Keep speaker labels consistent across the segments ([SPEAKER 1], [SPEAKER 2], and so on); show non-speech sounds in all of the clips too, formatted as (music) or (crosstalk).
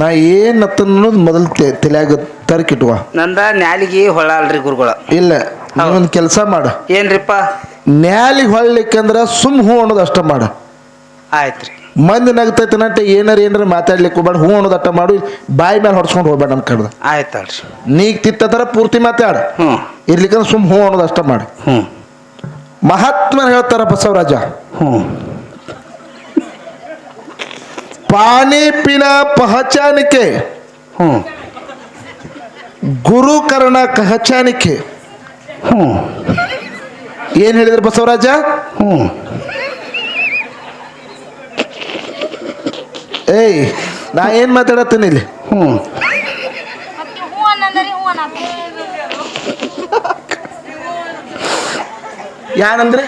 [SPEAKER 1] ನಾ ಏನ್ ಅನ್ನೋದು ಮೊದಲು ತಲೆಯಾಗ ತರಕಿಟ್ವ
[SPEAKER 2] ನಂದ ನ್ಯಾಲಿಗೆ ಹೊಳ ಅಲ್ರಿ ಗುರುಗಳ.
[SPEAKER 1] ಇಲ್ಲ ನಾನೊಂದು ಕೆಲಸ ಮಾಡು.
[SPEAKER 2] ಏನ್ರಿಪ್ಪ?
[SPEAKER 1] ನ್ಯಾಲಿಗೆ ಹೊಳ್ಲಿಕ್ಕಂದ್ರ ಸುಮ್ ಹೂ ಅನ್ನೋದು ಅಷ್ಟ ಮಾಡು.
[SPEAKER 2] ಆಯ್ತ್ರಿ.
[SPEAKER 1] ಮಂದಿ ನಗ್ತೈತೆ ನಂಟ ಏನಾರ ಏನಾರ ಮಾತಾಡ್ಲಿಕ್ಕೆ ಹೋಗ್ಬೇಡ ಹೂ ಅನ್ನೋದು ಅಟ್ಟ ಮಾಡು ಬಾಯಿ ಮೇಲೆ ಹೊಡ್ಸ್ಕೊಂಡು ಹೋಗ್ಬೇಡ ನಮ್ ಕಡ್ದ
[SPEAKER 2] ಆಯ್ತಲ್ರಿ.
[SPEAKER 1] ನೀಗ್ ತಿತ್ತರ ಪೂರ್ತಿ ಮಾತಾಡ.
[SPEAKER 2] ಹ್ಞೂ
[SPEAKER 1] ಇರ್ಲಿಕ್ಕಂದ್ರೆ ಸುಮ್ ಹೂ ಅನ್ನೋದು ಅಷ್ಟ ಮಾಡು.
[SPEAKER 2] ಹ್ಞೂ
[SPEAKER 1] ಮಹಾತ್ಮನ ಹೇಳ್ತಾರ ಬಸವರಾಜ
[SPEAKER 2] ಹ್ಞೂ
[SPEAKER 1] ಪಾನಿ ಪಿನ ಪಹಚಾನಿಕೆ.
[SPEAKER 2] ಹ್ಞೂ.
[SPEAKER 1] ಗುರು ಕರ್ಣ ಕಹಚಾನಿಕೆ.
[SPEAKER 2] ಹ್ಞೂ.
[SPEAKER 1] ಏನು ಹೇಳಿದ್ರು ಬಸವರಾಜ?
[SPEAKER 2] ಹ್ಞೂ.
[SPEAKER 1] ಏಯ್ ನಾ ಏನ್ ಮಾತಾಡತ್ತೀನಿ ಇಲ್ಲಿ?
[SPEAKER 2] ಹ್ಞೂ.
[SPEAKER 1] ಯಾನಂದ್ರೆ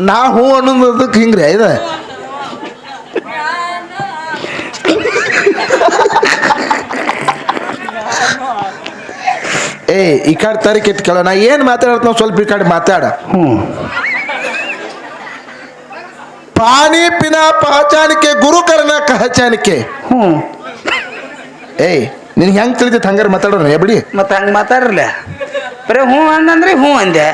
[SPEAKER 1] ನಾ ಹೂ ಅನ್ನೋದಕ್ಕೆ ಹಿಂಗ್ರಿ ಇದ ಏ ಈ ಕಡೆ ತರಕೆ ಕೇಳೋ ನಾ ಏನು ಮಾತಾಡತ್ ನಾವು ಸ್ವಲ್ಪ ಈ ಕಡೆ ಮಾತಾಡ.
[SPEAKER 2] ಹ್ಞೂ
[SPEAKER 1] ಪಾನಿ ಪಿನ ಪಹಚಾನಿಕೆ ಗುರು ಕರ್ಣ ಕಹಚಾನಿಕೆ.
[SPEAKER 2] ಹ್ಞೂ
[SPEAKER 1] ಏಯ್ ನಿನ್ಗೆ ಹೆಂಗೆ ತಿಳಿತೈತೆ ಹಂಗಾರೆ ಮಾತಾಡೋಣ ಎಬಡಿ
[SPEAKER 2] ಮತ್ತೆ ಹಂಗೆ ಮಾತಾಡ್ರಲ್ಲ. ಬರೀ ಹ್ಞೂ ಅಂದಂದ್ರೆ ಹ್ಞೂ ಅಂದೆ.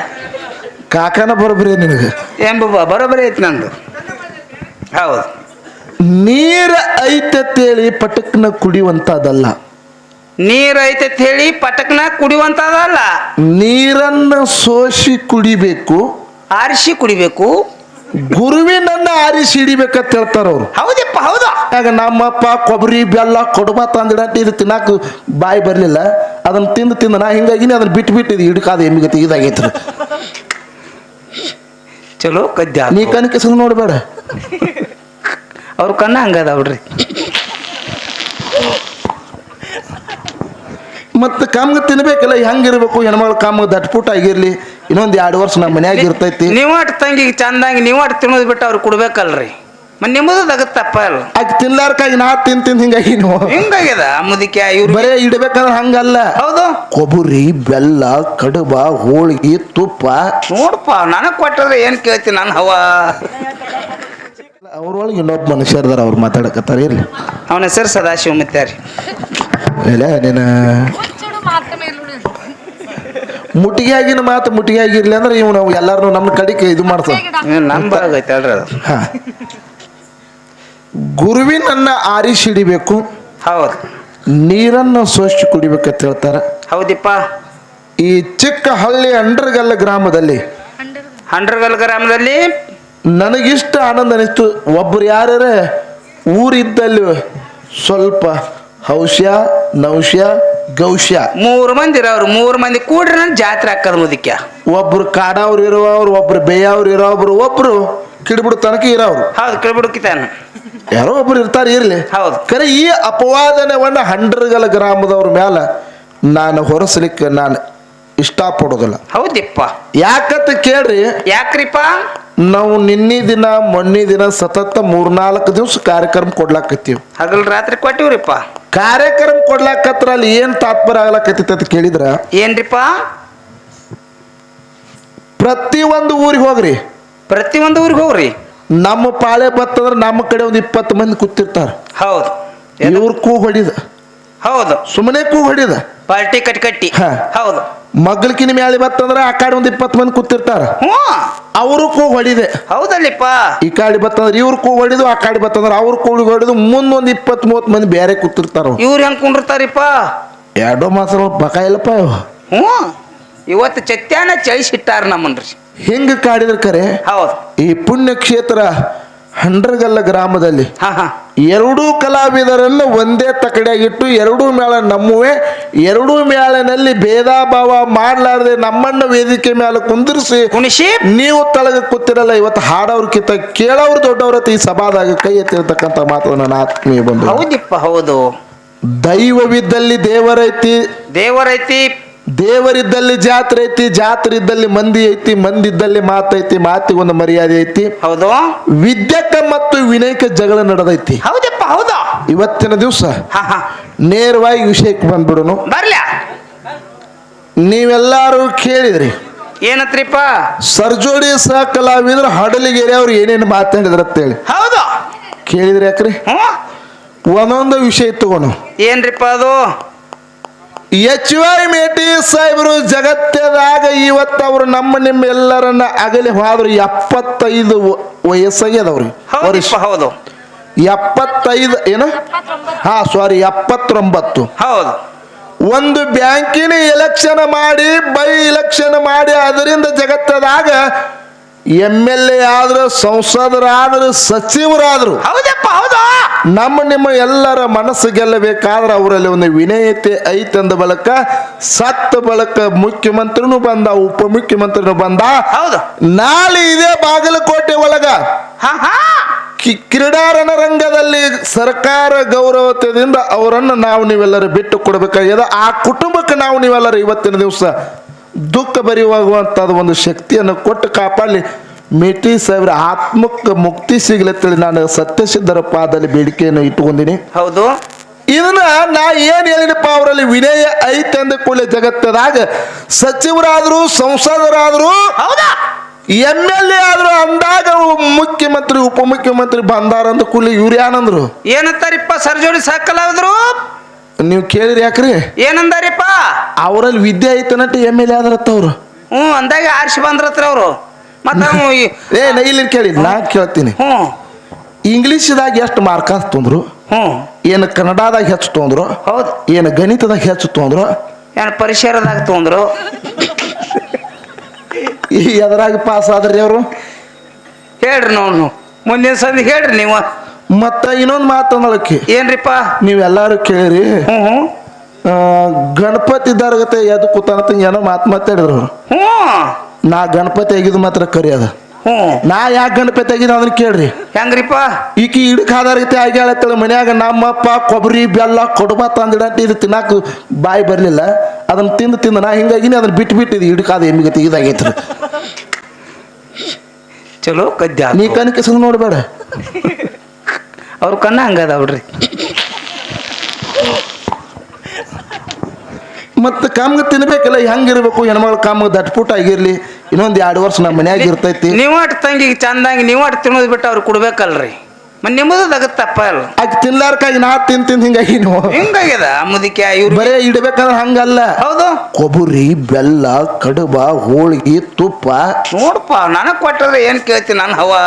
[SPEAKER 1] ಕಾಕನ ಬರೋಬ್ರಿ ನಿನಗೆ?
[SPEAKER 2] ಎಂಬ ಬರೋಬ್ಬರಿ ಐತಿ ನಂದು. ಹೌದು.
[SPEAKER 1] ನೀರ ಐತತ್ತೇಳಿ ಪಟಕ್ನ ಕುಡಿಯುವಂತದಲ್ಲ
[SPEAKER 2] ನೀರು ಐತೈತಿ ಹೇಳಿ ಪಟಕ್ನ ಕುಡಿಯುವಂತದಲ್ಲ
[SPEAKER 1] ನೀರನ್ನ ಸೋಸಿ ಕುಡಿಬೇಕು.
[SPEAKER 2] ಆರಿಸಿ ಕುಡಿಬೇಕು.
[SPEAKER 1] ಗುರುವಿನನ್ನ ಆರಿಸಿ ಹಿಡಿಬೇಕಂತ ಹೇಳ್ತಾರ ಅವ್ರು.
[SPEAKER 2] ಹೌದಪ್ಪ ಹೌದಾ.
[SPEAKER 1] ಆಗ ನಮ್ಮಪ್ಪ ಕೊಬ್ಬರಿ ಬೆಲ್ಲ ಕೊಡಬ ತಂದಿಡ ಇದು ತಿನ್ನಾಕ ಬಾಯಿ ಬರಲಿಲ್ಲ. ಅದನ್ನ ತಿಂದು ತಿಂದು ನಾ ಹಿಂಗಾಗಿನಿ ಅದನ್ನ ಬಿಟ್ಟು ಬಿಟ್ಟು ಇದು ಹಿಡ್ಕಾದ ಎಮ್ಮಿಗತಿ ಇದಾಗೈತ್ರಿ
[SPEAKER 2] ಚಲೋ ಕದ್ಯ
[SPEAKER 1] ನೀ ಕನಕೆ ಸಂಗ್ ನೋಡ್ಬೇಡ.
[SPEAKER 2] ಅವ್ರ ಕಣ್ಣ ಹಂಗದ ಬಿಡ್ರಿ
[SPEAKER 1] ಮತ್ತೆ ಕಾಮ್ಗ ತಿನ್ಬೇಕಲ್ಲ ಹೆಂಗಿರ್ಬೇಕು ಹೆಣ್ಮಕ್ಳು ಕಾಮ್ಗ ದಟ್ಪುಟ್ ಆಗಿರ್ಲಿ. ಇನ್ನೊಂದು ಎರಡು ವರ್ಷ ನಮ್ಮ ಮನ್ಯಾಗ ಇರ್ತೈತಿ.
[SPEAKER 2] ನೀವು ಅಟ್ ತಂಗಿಗೆ ಚಂದಂಗಿ ನೀವು ಅಟ್ ತಿನ್ನೋದು ಬಿಟ್ಟು ಅವ್ರು ಕೊಡ್ಬೇಕಲ್ರಿ. ಮತ್ತೆ ನಿಮ್ಮದು ತಗತ್ತಪ್ಪ ಅಲ್ಲ
[SPEAKER 1] ಆಗ ತಿನ್ಲಾರ್ಕಾಗಿ ನಾ ತಿನ್ ತಿಂದು ಹಿಂಗಾಗಿ ನೀವು
[SPEAKER 2] ಹಿಂಗಾಗ್ಯದ ಮುದಿಕೆ ಇವ್ರು
[SPEAKER 1] ಬರೇ ಇಡ್ಬೇಕಂದ್ರೆ ಹಂಗಲ್ಲ.
[SPEAKER 2] ಹೌದು.
[SPEAKER 1] ಕೊಬ್ಬರಿ ಬೆಲ್ಲ ಕಡುಬ ಹೋಳಿಗೆ ತುಪ್ಪ.
[SPEAKER 2] ನೋಡಪ್ಪ ನನಗೆ ಕೊಟ್ಟರೆ ಏನು ಕೇಳ್ತೀನಿ ನಾನು ಹವ?
[SPEAKER 1] ಅವ್ರೊಳಗೆ ಇನ್ನೊಬ್ಬ ಮನುಷ್ಯರ್ದಾರ ಅವ್ರು ಮಾತಾಡಕತ್ತಾರ ಇರ್ಲಿ.
[SPEAKER 2] ಅವನ ಹೆಸರು ಸದಾಶಿವ ಮಿತ್ಯಾರಿ.
[SPEAKER 1] ಇಲ್ಲ ನೀನು
[SPEAKER 3] ಹುಚ್ಚುಡು ಮಾತ್ರ ಮೇಲುಳಿ
[SPEAKER 1] ಮುಟ್ಟಿಗೆ ಆಗಿನ ಮಾತು ಮುಟ್ಟಿಗೆ ಆಗಿರ್ಲಿ ಅಂದ್ರೆ ಇವ್ ನಾವು ಎಲ್ಲಾರು ನಮ್ಮ ಕಡೆಗೆ ಇದು ಮಾಡ್ತಾವ ಹಾ. ಗುರುವಿನನ್ನ ಆರಿಸಿ ಹಿಡಿಬೇಕು
[SPEAKER 2] ಹೌದು.
[SPEAKER 1] ನೀರನ್ನು ಸೋಸಿ ಕುಡಿಬೇಕಂತ ಹೇಳ್ತಾರ.
[SPEAKER 2] ಹೌದಿಪ್ಪ.
[SPEAKER 1] ಈ ಚಿಕ್ಕ ಹಳ್ಳಿ ಅಂಡ್ರಗಲ್ಲ ಗ್ರಾಮದಲ್ಲಿ
[SPEAKER 2] ಅಂಡರ್ಗಲ್ ಗ್ರಾಮದಲ್ಲಿ
[SPEAKER 1] ನನಗಿಷ್ಟ ಆನಂದ ಅನಿಸ್ತು ಒಬ್ರು ಯಾರ್ಯಾರ? ಊರಿದ್ದಲ್ಲಿ ಸ್ವಲ್ಪ ಹೌಶ್ಯ ನೌಶ್ಯ ಗೌಶ್ಯ
[SPEAKER 2] ಮೂರು ಮಂದಿ ಇರೋರು ಮೂರು ಮಂದಿ ಕೂಡ್ರಿ ಜಾತ್ರೆ ಹಾಕದ ಮುದಕ್ಕೆ
[SPEAKER 1] ಒಬ್ರು ಕಾಡವ್ರು ಇರೋವ್ರು ಒಬ್ರು ಬೇಯವ್ರು ಇರೋಬ್ರು ಒಬ್ರು ಕಿಡ್ಬಿಡು ತನಕ ಇರೋವ್ರು.
[SPEAKER 2] ಹೌದು ಕೇಳ್ಬಿಡುಕಿತಾನ
[SPEAKER 1] ಯಾರೋ ಒಬ್ರು ಇರ್ತಾರೆ ಇರ್ಲಿ.
[SPEAKER 2] ಹೌದು.
[SPEAKER 1] ಕರೆ ಈ ಅಪವಾದನವನ್ನ ಹಂಡ್ರಗಲ ಗ್ರಾಮದವ್ರ ಮ್ಯಾಲ ನಾನು ಹೊರಸಲಿಕ್ಕೆ ನಾನು ಇಷ್ಟಪಡೋದಿಲ್ಲ.
[SPEAKER 2] ಹೌದಿಪ್ಪ.
[SPEAKER 1] ಯಾಕತ್ತ ಕೇಳ್ರಿ
[SPEAKER 2] ಯಾಕ್ರಿಪ್ಪ?
[SPEAKER 1] ನಾವು ನಿನ್ನೆ ದಿನ ಮೊನ್ನೆ ದಿನ ಸತತ ಮೂರ್ನಾಲ್ಕು ದಿವಸ ಕಾರ್ಯಕ್ರಮ ಕೊಡ್ಲಾಕತ್ತೀವಿ.
[SPEAKER 2] ಹಗಲ್ ರಾತ್ರಿ ಕೊಟ್ಟಿವ್ರಿಪ್ಪ.
[SPEAKER 1] ಕಾರ್ಯಕ್ರಮ ಕೊಡ್ಲಾಕತ್ರ ಅಲ್ಲಿ ಏನ್ ತಾತ್ಪರ್ಯ ಆಗ್ಲಾಕತ್ತೈತಿ ಅಂತ ಕೇಳಿದ್ರ?
[SPEAKER 2] ಏನ್ರಿಪ್ಪ?
[SPEAKER 1] ಪ್ರತಿ ಒಂದು ಊರಿಗೆ ಹೋಗ್ರಿ.
[SPEAKER 2] ಪ್ರತಿಯೊಂದು ಊರಿಗೆ ಹೋಗ್ರಿ.
[SPEAKER 1] ನಮ್ಮ ಪಾಳೆ ಬತ್ತಂದ್ರ ನಮ್ಮ ಕಡೆ ಒಂದು ಇಪ್ಪತ್ತು ಮಂದಿ ಕೂತಿರ್ತಾರ.
[SPEAKER 2] ಹೌದು.
[SPEAKER 1] ಇವ್ರ ಕೂಗ್ ಹೊಡಿದ.
[SPEAKER 2] ಹೌದು.
[SPEAKER 1] ಸುಮ್ಮನೆ ಕೂಗ್ ಹೊಡಿದ.
[SPEAKER 2] ಪಾರ್ಟಿ ಕಟ್ಟಿ ಕಟ್ಟಿ.
[SPEAKER 1] ಹಾ.
[SPEAKER 2] ಹೌದು.
[SPEAKER 1] ಮಗ್ಳಕಿನ ಮ್ಯಾಲೆ ಬತ್ತಂದ್ರ ಆ ಕಡೆ ಒಂದು ಇಪ್ಪತ್ತು ಮಂದಿ ಕೂತಿರ್ತಾರ.
[SPEAKER 2] ಹ್ಞೂ.
[SPEAKER 1] ಅವರು ಕೂಗ್ ಹೊಡಿದೆ.
[SPEAKER 2] ಹೌದಲ್ಲಿಪ್ಪ.
[SPEAKER 1] ಈ ಕಾಡಿ ಬತ್ತಂದ್ರ ಇವ್ರ ಕೂಗ್ ಹೊಡಿದು ಆ ಕಾಡಿ ಬತ್ತಂದ್ರ ಅವ್ರ ಹೊಡೆದು ಹೊಡಿದು ಮುಂದೊಂದ್ ಇಪ್ಪತ್ ಮೂವತ್ ಮಂದಿ ಬೇರೆ ಕೂತಿರ್ತಾರ ಅವ್ರು.
[SPEAKER 2] ಇವ್ರು ಹೆಂಗ್ ಕುಂಡಿರ್ತಾರಿಪ್ಪ?
[SPEAKER 1] ಎರಡೋ ಮಾತ್ರ ಬಕ ಇಲ್ಲಪ್ಪ ಇವ್.
[SPEAKER 2] ಹ್ಞೂ. ಇವತ್ತು ಚತ್ಯಾನ ಚಳಿಸಿಟ್ಟಾರ ನಮ್ಮನ್ರಿ.
[SPEAKER 1] ಹಿಂಗ ಕಾಡಿದ್ರ ಕರೆ
[SPEAKER 2] ಹೌದು.
[SPEAKER 1] ಈ ಪುಣ್ಯ ಕ್ಷೇತ್ರ ಹಂಡ್ರಗಲ್ಲ ಗ್ರಾಮದಲ್ಲಿ. ಎರಡೂ ಕಲಾವಿದರನ್ನು ಒಂದೇ ತಕಡೆಯಾಗಿಟ್ಟು ಎರಡೂ ಮೇಳ ನಮ್ಮುವೆ ಎರಡೂ ಮೇಳನಲ್ಲಿ ಭೇದ ಭಾವ ಮಾಡಲಾರದೆ ನಮ್ಮಣ್ಣ ವೇದಿಕೆ ಮೇಲೆ ಕುಂದಿರಿಸಿ
[SPEAKER 2] ಕುಣಿಸಿ.
[SPEAKER 1] ನೀವು ತಳಗ ಕೂತಿರಲ್ಲ ಇವತ್ತು ಹಾಡೋರ್ಕಿಂತ ಕೇಳೋರು ದೊಡ್ಡವ್ರ ಈ ಸಭಾದಾಗ ಕೈ ಎತ್ತಿರತಕ್ಕಂತ ಮಾತು ನನ್ನ ಆತ್ಮೀಯ ಬಂದು
[SPEAKER 2] ಹೌದಿಪ್ಪ ಹೌದು.
[SPEAKER 1] ದೈವವಿದ್ದಲ್ಲಿ ದೇವರೈತಿ.
[SPEAKER 2] ದೇವರೈತಿ
[SPEAKER 1] ದೇವರಿದ್ದಲ್ಲಿ ಜಾತ್ರೆ ಐತಿ ಜಾತ್ರೆ ಇದ್ದಲ್ಲಿ ಮಂದಿ ಐತಿ ಮಂದಿ ಇದ್ದಲ್ಲಿ ಮಾತೈತಿ ಮಾತಿಗೊಂದು ಮರ್ಯಾದೆ ಐತಿ.
[SPEAKER 2] ಹೌದು.
[SPEAKER 1] ವಿದ್ಯಕ ಮತ್ತು ವಿನಯಕ ಜಗಳ ನಡೆದೈತಿ.
[SPEAKER 2] ಹೌದಪ್ಪ ಹೌದು.
[SPEAKER 1] ಇವತ್ತಿನ ದಿವಸ
[SPEAKER 2] ಹಾ ಹಾ.
[SPEAKER 1] ನೇರವಾಗಿ ವಿಷಯಕ್ಕೆ ಬಂದ್ಬಿಡೋನು.
[SPEAKER 2] ಬರ್ಲ್ಯಾ
[SPEAKER 1] ನೀವೆಲ್ಲಾರು ಕೇಳಿದ್ರಿ.
[SPEAKER 2] ಏನತ್ರಿಪ್ಪ?
[SPEAKER 1] ಸರ್ಜೋಡಿ ಸಹ ಕಲಾವಿದ್ರ ಹಡಲಿಗೆರೆ ಅವ್ರು ಏನೇನು ಮಾತಾಡಿದ್ರ ಅಂತೇಳಿ
[SPEAKER 2] ಹೌದು.
[SPEAKER 1] ಕೇಳಿದ್ರಿ ಯಾಕ್ರಿ?
[SPEAKER 2] ಹ್ಞೂ
[SPEAKER 1] ಒಂದೊಂದು ವಿಷಯ ತಗೋಣ
[SPEAKER 2] ಏನ್ರಿಪ್ಪ ಅದು?
[SPEAKER 1] ಎಚ್ ವೈ ಮೇಟಿ ಸಾಹೇಬರು ಜಗತ್ತದಾಗ ಇವತ್ತು ಅವರು ನಮ್ಮ ನಿಮ್ಮ ಎಲ್ಲರನ್ನ ಅಗಲಿ ಹೋದ್ರು ಎಪ್ಪತ್ತೈದು ವಯಸ್ಸಾಗ್ಯದವ್ರಿ.
[SPEAKER 2] ಹೌದು
[SPEAKER 1] ಎಪ್ಪತ್ತೈದು ಏನ? ಹಾ ಸಾರಿ ಎಪ್ಪತ್ತೊಂಬತ್ತು.
[SPEAKER 2] ಹೌದು.
[SPEAKER 1] ಒಂದು ಬ್ಯಾಂಕಿನ ಎಲೆಕ್ಷನ್ ಮಾಡಿ ಬೈ ಎಲೆಕ್ಷನ್ ಮಾಡಿ ಅದರಿಂದ ಜಗತ್ತದಾಗ ಎಂ ಎಲ್ ಎ ಆದ್ರು ಸಂಸದರಾದ್ರು ಸಚಿವರಾದ್ರು.
[SPEAKER 2] ಹೌದಪ್ಪ ಹೌದಾ.
[SPEAKER 1] ನಮ್ಮ ನಿಮ್ಮ ಎಲ್ಲರ ಮನಸ್ಸು ಗೆಲ್ಲಬೇಕಾದ್ರೆ ಅವರಲ್ಲಿ ಒಂದು ವಿನಯತೆ ಐತಂದ ಬಳಕ ಸತ್ತ ಬಳಕ ಮುಖ್ಯಮಂತ್ರಿನೂ ಬಂದ ಉಪಮುಖ್ಯಮಂತ್ರಿನೂ ಬಂದ.
[SPEAKER 2] ಹೌದು.
[SPEAKER 1] ನಾಳೆ ಇದೇ ಬಾಗಲಕೋಟೆ ಒಳಗ
[SPEAKER 2] ಹಾ ಹಾ.
[SPEAKER 1] ಕ್ರೀಡಾ ರಣರಂಗದಲ್ಲಿ ಸರ್ಕಾರ ಗೌರವತೆಯಿಂದ ಅವರನ್ನು ನಾವು ನೀವೆಲ್ಲರೂ ಬಿಟ್ಟು ಕೊಡಬೇಕಾಗ್ಯದ ಆ ಕುಟುಂಬಕ್ಕೆ ನಾವು ನೀವೆಲ್ಲರೂ ಇವತ್ತಿನ ದಿವಸ ದುಃಖ ಬರೆಯುವಾಗುವಂಥದ್ದು ಒಂದು ಶಕ್ತಿಯನ್ನು ಕೊಟ್ಟು ಕಾಪಾಡಲಿ. ಮೇಟಿ ಸಾವಿರ ಆತ್ಮಕ್ಕೆ ಮುಕ್ತಿ ಸಿಗ್ಲತ್ತೇಳಿ ನಾನು ಸತ್ಯಸಿದ್ಧರ ಪಾದಲ್ಲಿ ಬೇಡಿಕೆಯನ್ನು ಇಟ್ಟುಕೊಂಡಿನಿ.
[SPEAKER 2] ಹೌದು.
[SPEAKER 1] ಇದನ್ನ ನಾ ಏನ್ ಹೇಳಿನಪ್ಪ ಅವರಲ್ಲಿ ವಿನಯ ಐತೆ ಅಂದ ಕೂಡಲೇ ಜಗತ್ತದಾಗ ಸಚಿವರಾದ್ರು ಸಂಸದರಾದ್ರು
[SPEAKER 2] ಎಂ
[SPEAKER 1] ಎಂ ಎಲ್ ಎ ಆದ್ರು ಅಂದಾಗ ಮುಖ್ಯಮಂತ್ರಿ ಉಪಮುಖ್ಯಮಂತ್ರಿ ಬಂದಾರ ಅಂದ ಕೂಲಿ ಇವ್ರು ಏನಂದ್ರು
[SPEAKER 2] ಏನಂತಾರಿಪ್ಪ ಸರ್ಜೋಡಿ ಸಾಕಲಾದ್ರು?
[SPEAKER 1] ನೀವು ಕೇಳಿರಿ ಯಾಕ್ರಿ?
[SPEAKER 2] ಏನಂದಾರಿಪ್ಪ?
[SPEAKER 1] ಅವರಲ್ಲಿ ವಿದ್ಯೆ ಐತನಟ್ಟು ಎಂ ಎಲ್ ಎ ಆದ್ರತ್ತ ಅವ್ರು.
[SPEAKER 2] ಹ್ಞೂ ಅಂದಾಗ ಆರ್ಸಿ ಬಂದ್ರತ್ರ ಅವರು. ಮತ್ತೆ
[SPEAKER 1] ಏ ನಾ ಇಲ್ಲಿ ಕೇಳಿ ನಾ ಕೇಳ್ತೀನಿ.
[SPEAKER 2] ಹ್ಞೂ.
[SPEAKER 1] ಇಂಗ್ಲೀಷ್ದಾಗ ಎಷ್ಟು ಮಾರ್ಕಾಸ್ ತೊಂದ್ರು?
[SPEAKER 2] ಹ್ಞೂ.
[SPEAKER 1] ಏನು ಕನ್ನಡದಾಗ ಹೆಚ್ಚು ತೊಂದ್ರು?
[SPEAKER 2] ಹೌದು.
[SPEAKER 1] ಏನು ಗಣಿತದಾಗ ಹೆಚ್ಚು ತೊಂದ್ರು?
[SPEAKER 2] ಏನು ಪರಿಸರದಾಗ ತೊಂದ್ರು?
[SPEAKER 1] ಈ ಎದರಾಗ ಪಾಸ್ ಆದ್ರಿ ಅವರು?
[SPEAKER 2] ಹೇಳ್ರಿ ನಾವು ಮುಂದಿನ ಸಂದಿ ಹೇಳ್ರಿ ನೀವು.
[SPEAKER 1] ಮತ್ತ ಇನ್ನೊಂದು ಮಾತಂದಳಕ್ಕೆ
[SPEAKER 2] ಏನ್ರಿಪ್ಪ?
[SPEAKER 1] ನೀವೆಲ್ಲಾರು ಕೇಳಿರಿ. ಗಣಪತಿ ದರ್ಗತೆ ಎದ್ದು ಕೂತಾನಂತ ಏನೋ ಮಾತು ಮಾತಾಡಿದ್ರು ನಾ ಗಣಪತಿ ಆಗಿದ್ದು ಮಾತ್ರ ಕರಿ ಅದ. ನಾ ಯಾಕೆ ಗಣಪತಿ ಆಗಿದ್ದು ಅದನ್ನ ಕೇಳ್ರಿ.
[SPEAKER 2] ಹೆಂಗ್ರಿಪ್ಪ?
[SPEAKER 1] ಈಕಿ ಇಡಕ್ ಆಧಾರಗತೆ ಆಗ್ಯಾಳ ಮನ್ಯಾಗ ನಮ್ಮಪ್ಪ ಕೊಬ್ಬರಿ ಬೆಲ್ಲ ಕೊಡಬ ತಂದಿಡಂತ ಇದು ತಿನ್ನಾಕ ಬಾಯಿ ಬರಲಿಲ್ಲ. ಅದನ್ನ ತಿಂದು ತಿಂದು ನಾ ಹಿಂಗಾಗಿನಿ ಅದನ್ನ ಬಿಟ್ಟು ಬಿಟ್ಟು ಇದು ಹಿಡ್ಕಾದ ಎಮ್ಮಿಗತಿ ಇದಾಗೈತ್ರಿ
[SPEAKER 2] ಚಲೋ ಕದ್ಯ
[SPEAKER 1] ನೀ ಕನಕಿಸ್ ನೋಡ್ಬೇಡ.
[SPEAKER 2] ಅವ್ರ ಕಣ್ಣ ಹಂಗದ ಬಿಡ್ರಿ.
[SPEAKER 1] ಮತ್ತೆ ಕಾಮಗ ತಿನ್ಬೇಕಲ್ಲ ಹೆಂಗಿರ್ಬೇಕು ಹೆಣ್ಮಗಳು ಕಾಮ್ಗ ದಟ್ಪುಟ್ ಆಗಿರ್ಲಿ ಇನ್ನೊಂದು ಎರಡು ವರ್ಷ ನಮ್ಮ ಮನ್ಯಾಗ ಇರ್ತೈತಿ.
[SPEAKER 2] ನೀವು ಅಟ್ ತಂಗಿಗೆ ಚಂದಂಗಿ ನೀವು ಅಟ್ ತಿನ್ನೋದು ಬಿಟ್ಟು ಅವ್ರು ಕೊಡ್ಬೇಕಲ್ರಿ. ಮತ್ತೆ ನಿಮ್ಮದು ತಗತ್ತಪ್ಪ ಅಲ್ಲ.
[SPEAKER 1] ಆಕೆ ತಿನ್ಲಾರ್ಕಾಗಿ ನಾ ತಿನ್ ತಿಂದ್ ಹಿಂಗಾಗಿ ನೀವು
[SPEAKER 2] ಹಿಂಗಾಗ್ಯದ ಮುದಿಕೆ ಇವ್ರು
[SPEAKER 1] ಬರೇ ಇಡ್ಬೇಕಂದ್ರೆ ಹಂಗಲ್ಲ.
[SPEAKER 2] ಹೌದು.
[SPEAKER 1] ಕೊಬ್ಬರಿ ಬೆಲ್ಲ ಕಡುಬ ಹೋಳಿಗೆ ತುಪ್ಪ.
[SPEAKER 2] ನೋಡಪ್ಪ ನನಗೆ ಕೊಟ್ಟರೆ ಏನು ಕೇಳ್ತೀನಿ ನಾನು ಹವಾ?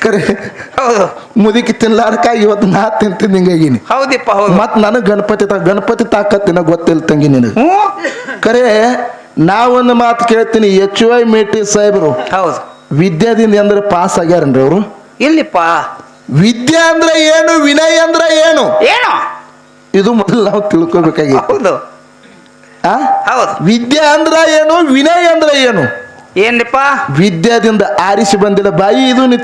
[SPEAKER 1] ಕರೆ
[SPEAKER 2] ಹೌದು
[SPEAKER 1] ಮುದುಕಿ ತಿನ್ಲಾರ್ಕ ಇವತ್ತು ನಾ ತಿಂತೀನಿ ಹಿಂಗಾಗಿನಿ
[SPEAKER 2] ಹೌದಿಪ್ಪ ಹೌದು.
[SPEAKER 1] ಮತ್ ನನಗ್ ಗಣಪತಿ ತಾ ಗಣಪತಿ ತಾಕತ್ತಿನ ಗೊತ್ತಿಲ್ಲ ತಂಗಿ ನಿನಗೆ.
[SPEAKER 2] ಕರೆ
[SPEAKER 1] ಕರೆ ನಾವೊಂದು ಮಾತು ಕೇಳ್ತೀನಿ ಎಚ್ ವೈ ಮೇಟಿ ಸಾಹೇಬರು.
[SPEAKER 2] ಹೌದು.
[SPEAKER 1] ವಿದ್ಯಾದಿಂದ ಅಂದ್ರೆ ಪಾಸ್ ಆಗ್ಯಾರನ್ರಿ ಅವರು?
[SPEAKER 2] ಇಲ್ಲಿಪ್ಪ.
[SPEAKER 1] ವಿದ್ಯೆ ಅಂದ್ರೆ ಏನು ವಿನಯ ಅಂದ್ರೆ ಏನು?
[SPEAKER 2] ಏನು?
[SPEAKER 1] ಇದು ಮೊದಲು ನಾವು ತಿಳ್ಕೊಬೇಕಾಗಿ
[SPEAKER 2] ಹೌದು.
[SPEAKER 1] ಆ?
[SPEAKER 2] ಹೌದು.
[SPEAKER 1] ವಿದ್ಯೆ ಅಂದ್ರ ಏನು ವಿನಯ ಅಂದ್ರೆ ಏನು?
[SPEAKER 2] ಏನ್ರಿಪ್ಪ?
[SPEAKER 1] ವಿದ್ಯಾದಿಂದ ಆರಿಸಿ ಬಂದಿಲ್ಲ ಬಾಯಿ ಇದು ನೀ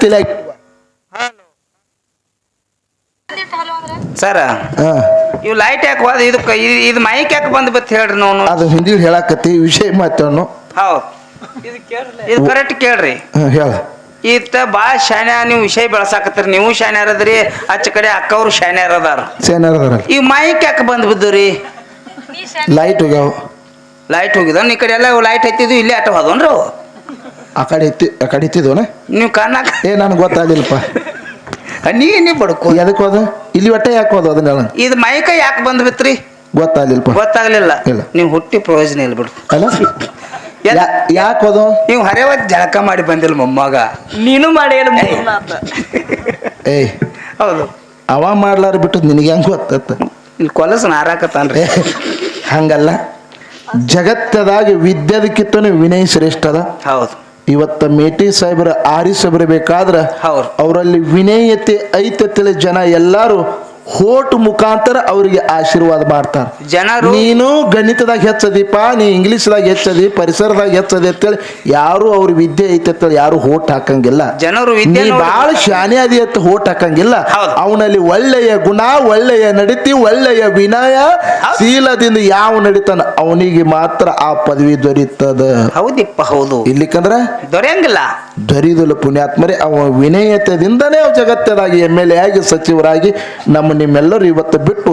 [SPEAKER 2] ಸರ? ಇವು ಲೈಟ್ ಯಾಕೆ ಹೋದ? ಇದಕ್ಕೆ ಇದು ಮೈಕ್ ಯಾಕೆ ಬಂದ್ ಬತ್ ಹೇಳ್ರಿ ನಾವು
[SPEAKER 1] ಅದು ಹಿಂದಿ ಹೇಳಾಕತ್ತಿ ವಿಷಯ ಮಾತಾಡೋಣ
[SPEAKER 2] ಹೌದು. ಇದು ಕರೆಕ್ಟ್ ಕೇಳ್ರಿ.
[SPEAKER 1] ಹೇಳ.
[SPEAKER 2] ಇತ್ತ ಭಾಳ ಶಾನ್ಯ ನೀವು ವಿಷಯ ಬೆಳಸಾಕತ್ತೀರಿ ನೀವು ಶಾನ್ಯಾರ ಅದ್ರಿ ಅಚ್ಚ ಕಡೆ ಅಕ್ಕವ್ರು ಶಾನ್ಯಾರ ಅದಾರ
[SPEAKER 1] ಸೇನಾರದಾರ
[SPEAKER 2] ಈ ಮೈಕ್ ಯಾಕೆ ಬಂದ್ ಬಿದ್ದುರಿ?
[SPEAKER 1] ಲೈಟ್ ಹೋಗ್ಯಾವ.
[SPEAKER 2] ಲೈಟ್ ಹೋಗಿದ ಈ ಕಡೆ ಎಲ್ಲ ಲೈಟ್ ಹತ್ತಿದು ಇಲ್ಲೇ ಆಟ ಹೋದನ್ರಿ ಅವು?
[SPEAKER 1] ಆ ಕಡೆ ಇತ್ತು ಆ ಕಡೆ ಇತ್ತಿದ್ವನ
[SPEAKER 2] ನೀವು ಕಣ್ಣಾಕ
[SPEAKER 1] ಏ ನನಗೆ ಗೊತ್ತಾಗಲಿಲ್ಲಪ್ಪ.
[SPEAKER 2] ನೀ ನೀ ಬಡ್ಕೋ.
[SPEAKER 1] ಎದಕ್ಕೆ ಹೋದ? ಇಲ್ಲಿ ಒಟ್ಟೆ ಯಾಕೆ ಹೋದ ಅದನ್ನೆಲ್ಲ
[SPEAKER 2] ಇದು ಮೈಕ ಯಾಕೆ ಬಂದ್ ಬಿತ್ರಿ?
[SPEAKER 1] ಗೊತ್ತಾಗ್ಲಿಲ್ಲ
[SPEAKER 2] ಗೊತ್ತಾಗ್ಲಿಲ್ಲ.
[SPEAKER 1] ಇಲ್ಲ.
[SPEAKER 2] ನೀವು ಹುಟ್ಟಿ ಪ್ರಯೋಜನ ಇಲ್ಲ ಬಿಡು.
[SPEAKER 1] ಅಲ್ಲ? ಯಾಕೆ ಹೋದ?
[SPEAKER 2] ನೀವು ಹರೇವತ್ ಜಳಕ ಮಾಡಿ ಬಂದಿಲ್ಲ ಮೊಮ್ಮಗ.
[SPEAKER 4] ನೀನು ಮಾಡಿ ಏನು
[SPEAKER 1] ಏಯ್.
[SPEAKER 2] ಹೌದು.
[SPEAKER 1] ಅವ ಮಾಡ್ಲಾರ ಬಿಟ್ಟು ನಿನಗೆ ಹೆಂಗ್ ಗೊತ್ತತ್ತ
[SPEAKER 2] ಇಲ್ಲಿ ಕೊಲಸ ನಾರಾಕತ್ತಾನ್ರಿ
[SPEAKER 1] ಹಂಗಲ್ಲ. ಜಗತ್ತದಾಗ ವಿದ್ಯಾದಕ್ಕಿಂತನೂ ವಿನಯ ಶ್ರೇಷ್ಠ ಅದ.
[SPEAKER 2] ಹೌದು.
[SPEAKER 1] ಇವತ್ತ ಮೇಟಿ ಸಾಹೇಬರ ಆರಿಸ ಬರಬೇಕಾದ್ರ
[SPEAKER 2] ಹೌದು.
[SPEAKER 1] ಅವರಲ್ಲಿ ವಿನಯತೆ ಐತತಿಳಿ ಜನ ಎಲ್ಲಾರು ಹೋಟ್ ಮುಖಾಂತರ ಅವರಿಗೆ ಆಶೀರ್ವಾದ ಮಾಡ್ತಾರೆ.
[SPEAKER 2] ಜನರು
[SPEAKER 1] ನೀನು ಗಣಿತದಾಗ ಹೆಚ್ಚದೀಪ ನೀ ಇಂಗ್ಲೀಷ್ದಾಗ ಹೆಚ್ಚದಿ ಪರಿಸರದಾಗ ಹೆಚ್ಚದಿ ಅಂತೇಳಿ ಯಾರು ಅವ್ರ ವಿದ್ಯೆ ಐತೆ ಅಂತೇಳಿ ಯಾರು ಹೋಟ್ ಹಾಕಂಗಿಲ್ಲ.
[SPEAKER 2] ಜನರು
[SPEAKER 1] ನೀ
[SPEAKER 2] ವಿದ್ಯೆ
[SPEAKER 1] ಬಹಳ ಶಾನೆ ಅದಿ ಅಂತ ಹೋಟ್ ಹಾಕಂಗಿಲ್ಲ. ಅವನಲ್ಲಿ ಒಳ್ಳೆಯ ಗುಣ ಒಳ್ಳೆಯ ನಡಿತಿ ಒಳ್ಳೆಯ ವಿನಯ. ಶೀಲದಿಂದ ಯಾವ ನಡೀತಾನ ಅವನಿಗೆ ಮಾತ್ರ ಆ ಪದವಿ ದೊರೀತದ.
[SPEAKER 2] ಹೌದಿಪ್ಪ ಹೌದು.
[SPEAKER 1] ಇಲ್ಲಿಕಂದ್ರ?
[SPEAKER 2] ದೊರೆಯಂಗಿಲ್ಲ.
[SPEAKER 1] ದೊರೀದಿಲ್ಲ ಪುಣ್ಯಾತ್ಮರೇ ಅವ ವಿನಯತೆಯಿಂದನೇ ಅವ ಜಗತ್ತದಾಗಿ ಎಂ ಎಲ್ ಎ ಆಗಿ ಸಚಿವರಾಗಿ ನಮ್ಮ ನಿಮ್ಮೆಲ್ಲರೂ ಇವತ್ತು ಬಿಟ್ಟು.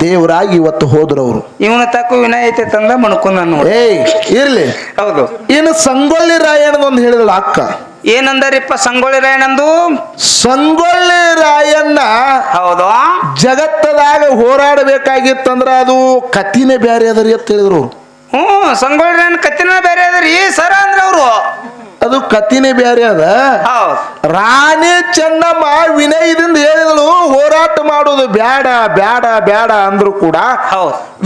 [SPEAKER 1] ದೇವರಾಗಿ ಇವತ್ತು ಹೋದ್ರು ಅವರು.
[SPEAKER 2] ಇವನ ತಕ್ಕ ವಿನಯತೆ ತಂದ ಮಣ್ಕೊಂಡ
[SPEAKER 1] ಏಯ್ ಇರ್ಲಿ.
[SPEAKER 2] ಹೌದು.
[SPEAKER 1] ಇನ್ನು ಸಂಗೊಳ್ಳಿ ರಾಯಣ್ಣದೊಂದು ಹೇಳಿದಳು ಅಕ್ಕ.
[SPEAKER 2] ಏನಂದರಿಪ್ಪ ಸಂಗೊಳ್ಳಿ ರಾಯಣ್ಣಂದು?
[SPEAKER 1] ಸಂಗೊಳ್ಳಿ ರಾಯಣ್ಣ
[SPEAKER 2] ಹೌದು.
[SPEAKER 1] ಜಗತ್ತದಾಗ ಹೋರಾಡಬೇಕಾಗಿತ್ತಂದ್ರ ಅದು ಕತಿನೇ ಬೇರೆ ಅದರಿ ಅಂತ ಹೇಳಿದ್ರು ಹ್ಮ್
[SPEAKER 2] ಹ್ಞೂ ಸಂಗೊಳ್ಳಿ ರಾಯಣ್ಣ ಕತ್ತಿನ ಬೇರೆ ಅದರಿ ಸರ ಅಂದ್ರ ಅವರು
[SPEAKER 1] ಅದು ಕತಿನೇ ಬೇರೆ ಅದ. ರಾಣಿ ಚೆನ್ನಮ್ಮ ವಿನಯದಿಂದ ಹೇಳಿದಳು ಹೋರಾಟ ಮಾಡೋದು ಬ್ಯಾಡ ಬ್ಯಾಡ ಬ್ಯಾಡ ಅಂದ್ರು ಕೂಡ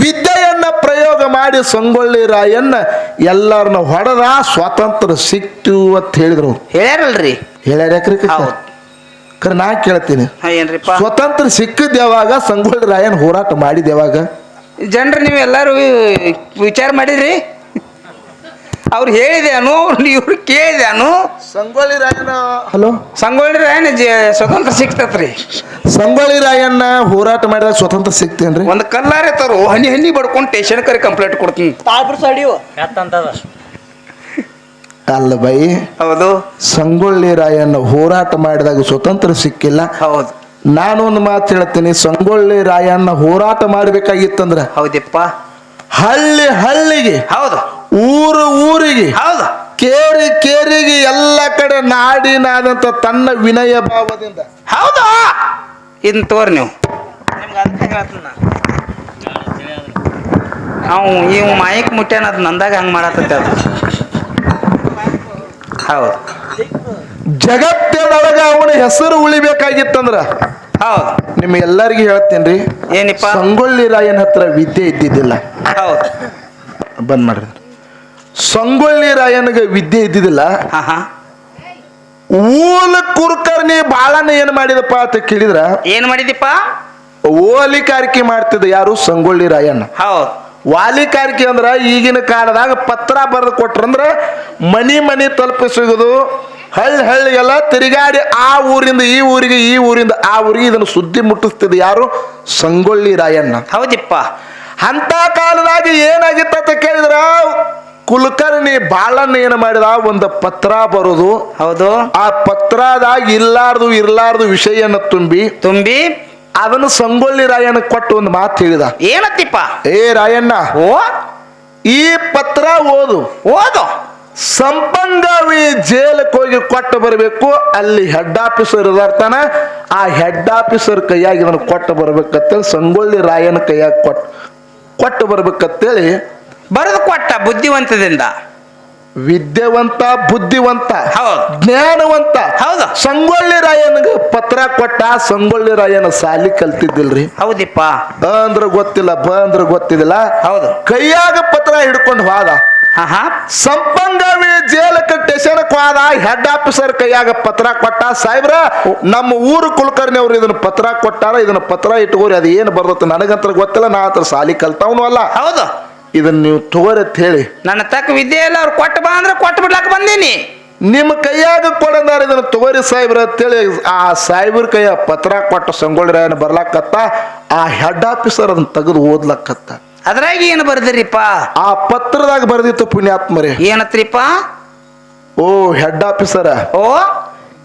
[SPEAKER 1] ವಿದ್ಯೆಯನ್ನ ಪ್ರಯೋಗ ಮಾಡಿ ಸಂಗೊಳ್ಳಿ ರಾಯನ್ನ ಎಲ್ಲರನ್ನ ಹೊಡೆದ ಸ್ವಾತಂತ್ರ್ಯ ಸಿಕ್ತು ಅಂತ ಹೇಳಿದ್ರು.
[SPEAKER 2] ಹೇಳ್ಯಾರಲ್ರಿ?
[SPEAKER 1] ಹೇಳ್ಯಾರ ಯಾಕ್ರಿ
[SPEAKER 2] ಹೌದು.
[SPEAKER 1] ಕರೆ ನಾ ಕೇಳ್ತೀನಿ. ಸ್ವತಂತ್ರ ಸಿಕ್ಕಿದ ಯಾವಾಗ ಸಂಗೊಳ್ಳಿ ರಾಯನ್ ಹೋರಾಟ ಮಾಡಿದ ಯಾವಾಗ?
[SPEAKER 2] ಜನರು ನೀವು ಎಲ್ಲರೂ ವಿಚಾರ ಮಾಡಿದ್ರಿ? ಅವ್ರು ಹೇಳಿದ್ಯಾನು ಇವ್ರು ಕೇಳಿದ್ಯಾನು?
[SPEAKER 1] ಸಂಗೊಳ್ಳಿ ರಾಯಣ್ಣ. ಹಲೋ?
[SPEAKER 2] ಸಂಗೊಳ್ಳಿ ರಾಯಣ್ಣ ಸ್ವಾತಂತ್ರ್ಯ ಸ್ವತಂತ್ರ ಸಿಕ್ತತ್ರಿ
[SPEAKER 1] ಸಂಗೊಳ್ಳಿ ರಾಯಣ್ಣ ಹೋರಾಟ ಮಾಡಿದಾಗ ಸ್ವತಂತ್ರ ಸಿಕ್ತೇನ್ರಿ
[SPEAKER 2] ಒಂದು ಕಲ್ಲಾರೆ ತರು ಹನಿ ಹನಿ ಬಡ್ಕೊಂಡು ಟೇಷನ್ ಕರೆ ಕಂಪ್ಲೇಂಟ್ ಕೊಡ್ತೀನಿ.
[SPEAKER 1] ಅಲ್ಲ ಬೈ
[SPEAKER 2] ಹೌದು.
[SPEAKER 1] ಸಂಗೊಳ್ಳಿ ರಾಯಣ್ಣ ಹೋರಾಟ ಮಾಡಿದಾಗ ಸ್ವತಂತ್ರ ಸಿಕ್ಕಿಲ್ಲ.
[SPEAKER 2] ಹೌದು.
[SPEAKER 1] ನಾನು ಒಂದು ಮಾತು ಹೇಳ್ತೀನಿ ಸಂಗೊಳ್ಳಿ ರಾಯಣ್ಣ ಹೋರಾಟ ಮಾಡಬೇಕಾಗಿತ್ತಂದ್ರೆ
[SPEAKER 2] ಹೌದಪ್ಪ.
[SPEAKER 1] ಹಳ್ಳಿ ಹಳ್ಳಿಗೆ
[SPEAKER 2] ಹೌದು.
[SPEAKER 1] ಊರು ಊರಿಗೆ
[SPEAKER 2] ಹೌದು.
[SPEAKER 1] ಕೇರಿ ಕೇರಿಗೆ ಎಲ್ಲ ಕಡೆ ನಾಡಿನಾದಂತ ತನ್ನ ವಿನಯ ಭಾವದಿಂದ.
[SPEAKER 2] ಹೌದು. ಇದನ್ನ ತೋರಿ ನೀವು. ನಿಮ್ಗೆ ಅದಕ್ಕೆ ಹೇಳ್ತೀನಿ ನಾನು. ಅವ್ ಇವ್ ಮಾಯಕ್ ಮುಟ್ಯಾನ ಅದು ನಂದಾಗ ಹಂಗೆ ಮಾಡತ್ತೈತೆ ಅದು. ಹೌದು.
[SPEAKER 1] ಜಗತ್ತಿನೊಳಗ ಅವನ ಹೆಸರು ಉಳಿಬೇಕಾಗಿತ್ತಂದ್ರ?
[SPEAKER 2] ಹೌದು.
[SPEAKER 1] ನಿಮ್ಗೆಲ್ಲರಿಗೂ ಹೇಳ್ತೇನ್ರಿ
[SPEAKER 2] ಏನಿಪ್ಪ?
[SPEAKER 1] ಸಂಗೊಳ್ಳಿ ರಾಯನ ಹತ್ರ ವಿದ್ಯೆ ಇದ್ದಿದ್ದಿಲ್ಲ.
[SPEAKER 2] ಹೌದು.
[SPEAKER 1] ಬಂದ್ ಮಾಡ್ರಿ. ಸಂಗೊಳ್ಳಿ ರಾಯನಿಗೆ ವಿದ್ಯೆ ಇದ್ದಿದ್ದಿಲ್ಲ. ಓಲ ಕುರ್ಕರ್ಣಿ ಬಾಳನ ಏನ್ ಮಾಡಿದಪ್ಪ ಅಂತ ಕೇಳಿದ್ರ?
[SPEAKER 2] ಏನ್ ಮಾಡಿದಿಪ್ಪ
[SPEAKER 1] ಓಲಿಕಾರಿಕೆ ಮಾಡ್ತಿದ್ದ ಯಾರು? ಸಂಗೊಳ್ಳಿ ರಾಯಣ್ಣ
[SPEAKER 2] ಹೌದು.
[SPEAKER 1] ವಾಲಿಕಾರಿಕೆ ಅಂದ್ರ ಈಗಿನ ಕಾಲದಾಗ ಪತ್ರ ಬರೆದು ಕೊಟ್ರಂದ್ರ ಮನಿ ಮನಿ ತಲುಪಿಸೋದು ಹಳ್ಳಿ ಹಳ್ಳಿಗೆಲ್ಲ ತಿರುಗಾಡಿ ಆ ಊರಿಂದ ಈ ಊರಿಗೆ ಈ ಊರಿಂದ ಆ ಊರಿಗೆ ಇದನ್ನು ಸುದ್ದಿ ಮುಟ್ಟಿಸ್ತಿದ್ದ ಯಾರು? ಸಂಗೊಳ್ಳಿ ರಾಯಣ್ಣ
[SPEAKER 2] ಹೌದಿಪ್ಪ.
[SPEAKER 1] ಅಂತ ಕಾಲದಾಗ ಏನಾಗಿತ್ತ ಅಂತ ಕೇಳಿದ್ರ? ಕುಲಕರ್ಣಿ ಬಾಳನ್ನ ಏನು ಮಾಡಿದ? ಒಂದು ಪತ್ರ ಬರೋದು.
[SPEAKER 2] ಹೌದು.
[SPEAKER 1] ಆ ಪತ್ರದಾಗ ಇಲ್ಲಾರ್ದು ಇರ್ಲಾರ್ದು ವಿಷಯನ ತುಂಬಿ
[SPEAKER 2] ತುಂಬಿ
[SPEAKER 1] ಅದನ್ನು ಸಂಗೊಳ್ಳಿ ರಾಯಣ್ಣ ಕೊಟ್ಟು ಒಂದು ಮಾತು ಹೇಳಿದ.
[SPEAKER 2] ಏನತ್ತಿಪ್ಪ?
[SPEAKER 1] ಏ ರಾಯಣ್ಣ.
[SPEAKER 2] ಓ?
[SPEAKER 1] ಈ ಪತ್ರ ಓದು.
[SPEAKER 2] ಓದು.
[SPEAKER 1] ಸಂಪಂಗಾವಿ ಜೇಲಕ್ಕೆ ಹೋಗಿ ಕೊಟ್ಟು ಬರಬೇಕು ಅಲ್ಲಿ ಹೆಡ್ ಆಫೀಸರ್ ಇದಾರ್ತಾನ ಆ ಹೆಡ್ ಆಫೀಸರ್ ಕೈಯಾಗಿ ಇದನ್ನು ಕೊಟ್ಟು ಬರ್ಬೇಕಂತೇಳಿ ಸಂಗೊಳ್ಳಿ ರಾಯನ ಕೈಯಾಗಿ ಕೊಟ್ಟು ಕೊಟ್ಟು ಬರ್ಬೇಕಂತೇಳಿ
[SPEAKER 2] ಬರೆದು ಕೊಟ್ಟ ಬುದ್ಧಿವಂತದಿಂದ.
[SPEAKER 1] ವಿದ್ಯಾವಂತ ಬುದ್ಧಿವಂತ
[SPEAKER 2] ಹೌದು.
[SPEAKER 1] ಜ್ಞಾನವಂತ.
[SPEAKER 2] ಹೌದು.
[SPEAKER 1] ಸಂಗೊಳ್ಳಿ ರಾಯನಿಗೆ ಪತ್ರ ಕೊಟ್ಟ ಸಂಗೊಳ್ಳಿ ರಾಯನ ಸಾಲಿ ಕಲ್ತಿದ್ದಿಲ್ರಿ.
[SPEAKER 2] ಹೌದಿಪ್ಪ.
[SPEAKER 1] ಅಂದ್ರೆ ಗೊತ್ತಿಲ್ಲ ಬ ಅಂದ್ರ ಗೊತ್ತಿದಿಲ್ಲ
[SPEAKER 2] ಹೌದು.
[SPEAKER 1] ಕೈಯಾಗ ಪತ್ರ ಹಿಡ್ಕೊಂಡು ಹೋದ. ಸಂಪಂಗಾವಿ ಜೈಲಕ್ಕೆ ಸ್ಟೇಷನ್ಕ್ ಹೋದ ಹೆಡ್ ಆಫೀಸರ್ ಕೈಯಾಗ ಪತ್ರ ಕೊಟ್ಟ. ಸಾಹೇಬ್ರ ನಮ್ಮ ಊರು ಕುಲಕರ್ಣಿ ಅವ್ರು ಇದನ್ನ ಪತ್ರ ಕೊಟ್ಟಾರ. ಇದನ್ನ ಪತ್ರ ಇಟ್ಕೋರಿ ಅದು ಏನು ಬರ್ತೈತೆ ನನಗಂತ್ರ ಗೊತ್ತಿಲ್ಲ ನಾ ಹತ್ರ ಸಾಲಿ ಕಲ್ತವನು ಅಲ್ಲ.
[SPEAKER 2] ಹೌದು.
[SPEAKER 1] ಇದನ್ನ ನೀವು ತಗೋರಿ ಅಂತ ಹೇಳಿ.
[SPEAKER 2] ನನ್ನ ತಕ್ಕ ವಿದ್ಯೆ ಎಲ್ಲ ಅವ್ರು ಕೊಟ್ಟು ಬಾ ಅಂದ್ರೆ ಕೊಟ್ಟು ಬಿಡ್ಲಾಕ ಬಂದೀನಿ.
[SPEAKER 1] ನಿಮ್ಮ ಕೈಯಾಗ ಕೊಡಂದಾರ ಇದನ್ನ ತಗೋರಿ ಸಾಹೇಬ್ರ ಅಂತೇಳಿ ಆ ಸಾಹೇಬ್ರ ಕೈಯ ಪತ್ರ ಕೊಟ್ಟ ಸಂಗೊಳ್ಳಿ ರಾಯನ ಬರ್ಲಾಕತ್ತ ಆ ಹೆಡ್ ಆಫೀಸರ್ ಅದನ್ನ ತೆಗೆದು ಓದ್ಲಕ್ಕತ್ತ
[SPEAKER 2] ಅದ್ರಾಗ ಏನು ಬರ್ದಿರಿಪ್ಪ?
[SPEAKER 1] ಆ ಪತ್ರದಾಗ ಬರ್ದಿತ್ತು ಪುಣ್ಯಾತ್ಮರೇ.
[SPEAKER 2] ಏನತ್ರಿಪ್ಪ?
[SPEAKER 1] ಓ ಹೆಡ್ ಆಫೀಸರ
[SPEAKER 2] ಓ?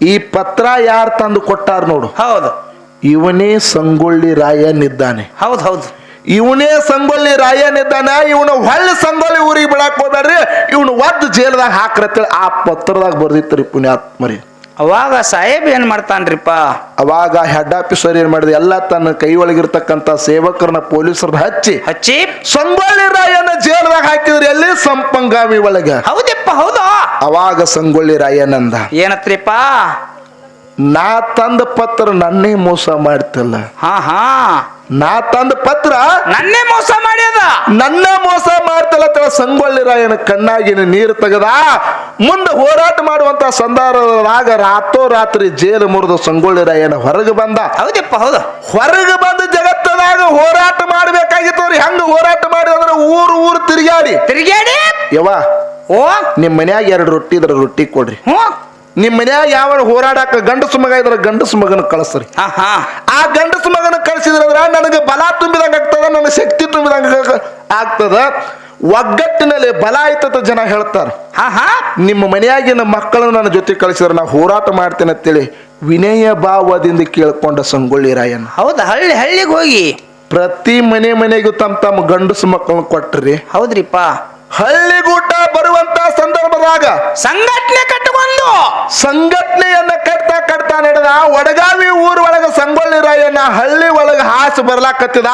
[SPEAKER 1] ಈ ಪತ್ರ ಯಾರು ತಂದು ಕೊಟ್ಟಾರ ನೋಡು.
[SPEAKER 2] ಹೌದು.
[SPEAKER 1] ಇವನೇ ಸಂಗೊಳ್ಳಿ ರಾಯನಿದ್ದಾನೆ.
[SPEAKER 2] ಹೌದು ಹೌದು.
[SPEAKER 1] ಇವನೇ ಸಂಗೊಳ್ಳಿ ರಾಯನಿದ್ದಾನೆ ಇವನು ಹೊಳ್ಳಿ ಸಂಗೊಳ್ಳಿ ಊರಿಗೆ ಬಿಡಾಕ್ ಹೋದ್ರಿ ಇವನು ಒದ್ದು ಜೇಲ್ದಾಗ ಹಾಕ್ರತ್ತೇಳಿ ಆ ಪತ್ರದಾಗ ಬರ್ದಿತ್ತು ರೀ ಪುಣ್ಯಾತ್ಮರಿ.
[SPEAKER 2] ಅವಾಗ ಸಾಹೇಬ್ ಏನ್ ಮಾಡ್ತಾನ್ರಿಪ್ಪ?
[SPEAKER 1] ಅವಾಗ ಹೆಡ್ ಆಫೀಸರ್ ಏನ್ ಮಾಡಿದ? ಎಲ್ಲ ತನ್ನ ಕೈ ಒಳಗಿರ್ತಕ್ಕಂಥ ಸೇವಕರನ್ನ ಪೊಲೀಸರ ಹಚ್ಚಿ
[SPEAKER 2] ಹಚ್ಚಿ?
[SPEAKER 1] ಸಂಗೊಳ್ಳಿ ರಾಯನ ಜೇಲ್ದಾಗ ಹಾಕಿದ್ರಿ ಎಲ್ಲಿ? ಸಂಪಂಗಾಮಿ ಒಳಗ.
[SPEAKER 2] ಹೌದಪ್ಪ ಹೌದಾ.
[SPEAKER 1] ಅವಾಗ ಸಂಗೊಳ್ಳಿ ರಾಯನಂದ.
[SPEAKER 2] ಏನತ್ರಿಪ್ಪ?
[SPEAKER 1] ನಾ ತಂದ ಪತ್ರ ನನ್ನೇ ಮೋಸ ಮಾಡ್ತಲ್ಲ.
[SPEAKER 2] ಹಾ ಹಾ.
[SPEAKER 1] ನಾ ತಂದ ಪತ್ರ
[SPEAKER 2] ನನ್ನೇ ಮೋಸ ಮಾಡ್ಯದ.
[SPEAKER 1] ನನ್ನ ಮೋಸ ಮಾಡ್ತಲ್ಲ ತಳ ಸಂಗೊಳ್ಳಿ ರಾಯನ ಕಣ್ಣಾಗಿನ ನೀರು ತೆಗದ ಮುಂದೆ ಹೋರಾಟ ಮಾಡುವಂತ ಸಂದರ್ಭದಾಗ ರಾತೋ ರಾತ್ರಿ ಜೇಲು ಮುರಿದು ಸಂಗೊಳ್ಳಿ ರಾಯನ ಹೊರಗೆ ಬಂದ.
[SPEAKER 2] ಹೌದಪ್ಪ ಹೌದು.
[SPEAKER 1] ಹೊರಗೆ ಬಂದ ಜಗತ್ತದಾಗ ಹೋರಾಟ ಮಾಡ್ಬೇಕಾಗಿತ್ತು ಅವ್ರು ಹೆಂಗ ಹೋರಾಟ ಮಾಡಿದ್ರೆ ಊರು ಊರು ತಿರುಗಾಡಿ.
[SPEAKER 2] ತಿರುಗಾಡಿ?
[SPEAKER 1] ಯವ್ವ
[SPEAKER 2] ಓ.
[SPEAKER 1] ನಿಮ್ಮ ಮನ್ಯಾಗ ಎರಡು ರೊಟ್ಟಿ ಇದ್ರ ರೊಟ್ಟಿ ಕೊಡ್ರಿ.
[SPEAKER 2] ಹ್ಞೂ.
[SPEAKER 1] ನಿಮ್ ಮನ್ಯಾಗ ಯಾವ ಹೋರಾಡಾಕ ಗಂಡಸು ಮಗ ಇದ್ರ ಗಂಡಸು ಮಗನ ಕಳಿಸ್ರಿ. ಆ ಗಂಡಸು ಮಗನ ಕಳಿಸಿದ್ರ ನನಗೆ ಬಲ ತುಂಬಿದಂಗೆ ಆಗ್ತದ ನನ್ನ ಶಕ್ತಿ ತುಂಬಿದಂಗ ಆಗ್ತದ. ಒಗ್ಗಟ್ಟಿನಲ್ಲಿ ಬಲ ಆಯ್ತದ ಜನ ಹೇಳ್ತಾರ. ನಿಮ್ಮ ಮನೆಯಾಗಿನ ಮಕ್ಕಳನ್ನು ನನ್ನ ಜೊತೆ ಕಳಿಸಿದ್ರೆ ನಾ ಹೋರಾಟ ಮಾಡ್ತೇನೆ ಅಂತೇಳಿ ವಿನಯ ಭಾವದಿಂದ ಕೇಳ್ಕೊಂಡ ಸಂಗೊಳ್ಳಿ ರಾಯಣ್ಣ.
[SPEAKER 2] ಹೌದಾ? ಹಳ್ಳಿ ಹಳ್ಳಿಗೆ ಹೋಗಿ.
[SPEAKER 1] ಪ್ರತಿ ಮನೆ ಮನೆಗೂ ತಮ್ಮ ತಮ್ಮ ಗಂಡಸು ಮಕ್ಕಳನ್ನ ಕೊಟ್ರಿ.
[SPEAKER 2] ಹೌದ್ರಿಪ್ಪ.
[SPEAKER 1] ಹಳ್ಳಿಗೂಟ ಬರುವಂತ ಸಂದರ್ಭದಾಗ
[SPEAKER 2] ಸಂಘಟನೆ
[SPEAKER 1] ಸಂಘಟನೆಯನ್ನ ಕಟ್ತಾ ಕಟ್ತಾ ನಡೆದ ಒಡಗಾವಿ ಊರ್ ಒಳಗ ಸಂಗೊಳ್ಳಿ ರಾಯಣ್ಣ ಹಳ್ಳಿ ಒಳಗ ಹಾಸು ಬರ್ಲಾಕತ್ತಿದ.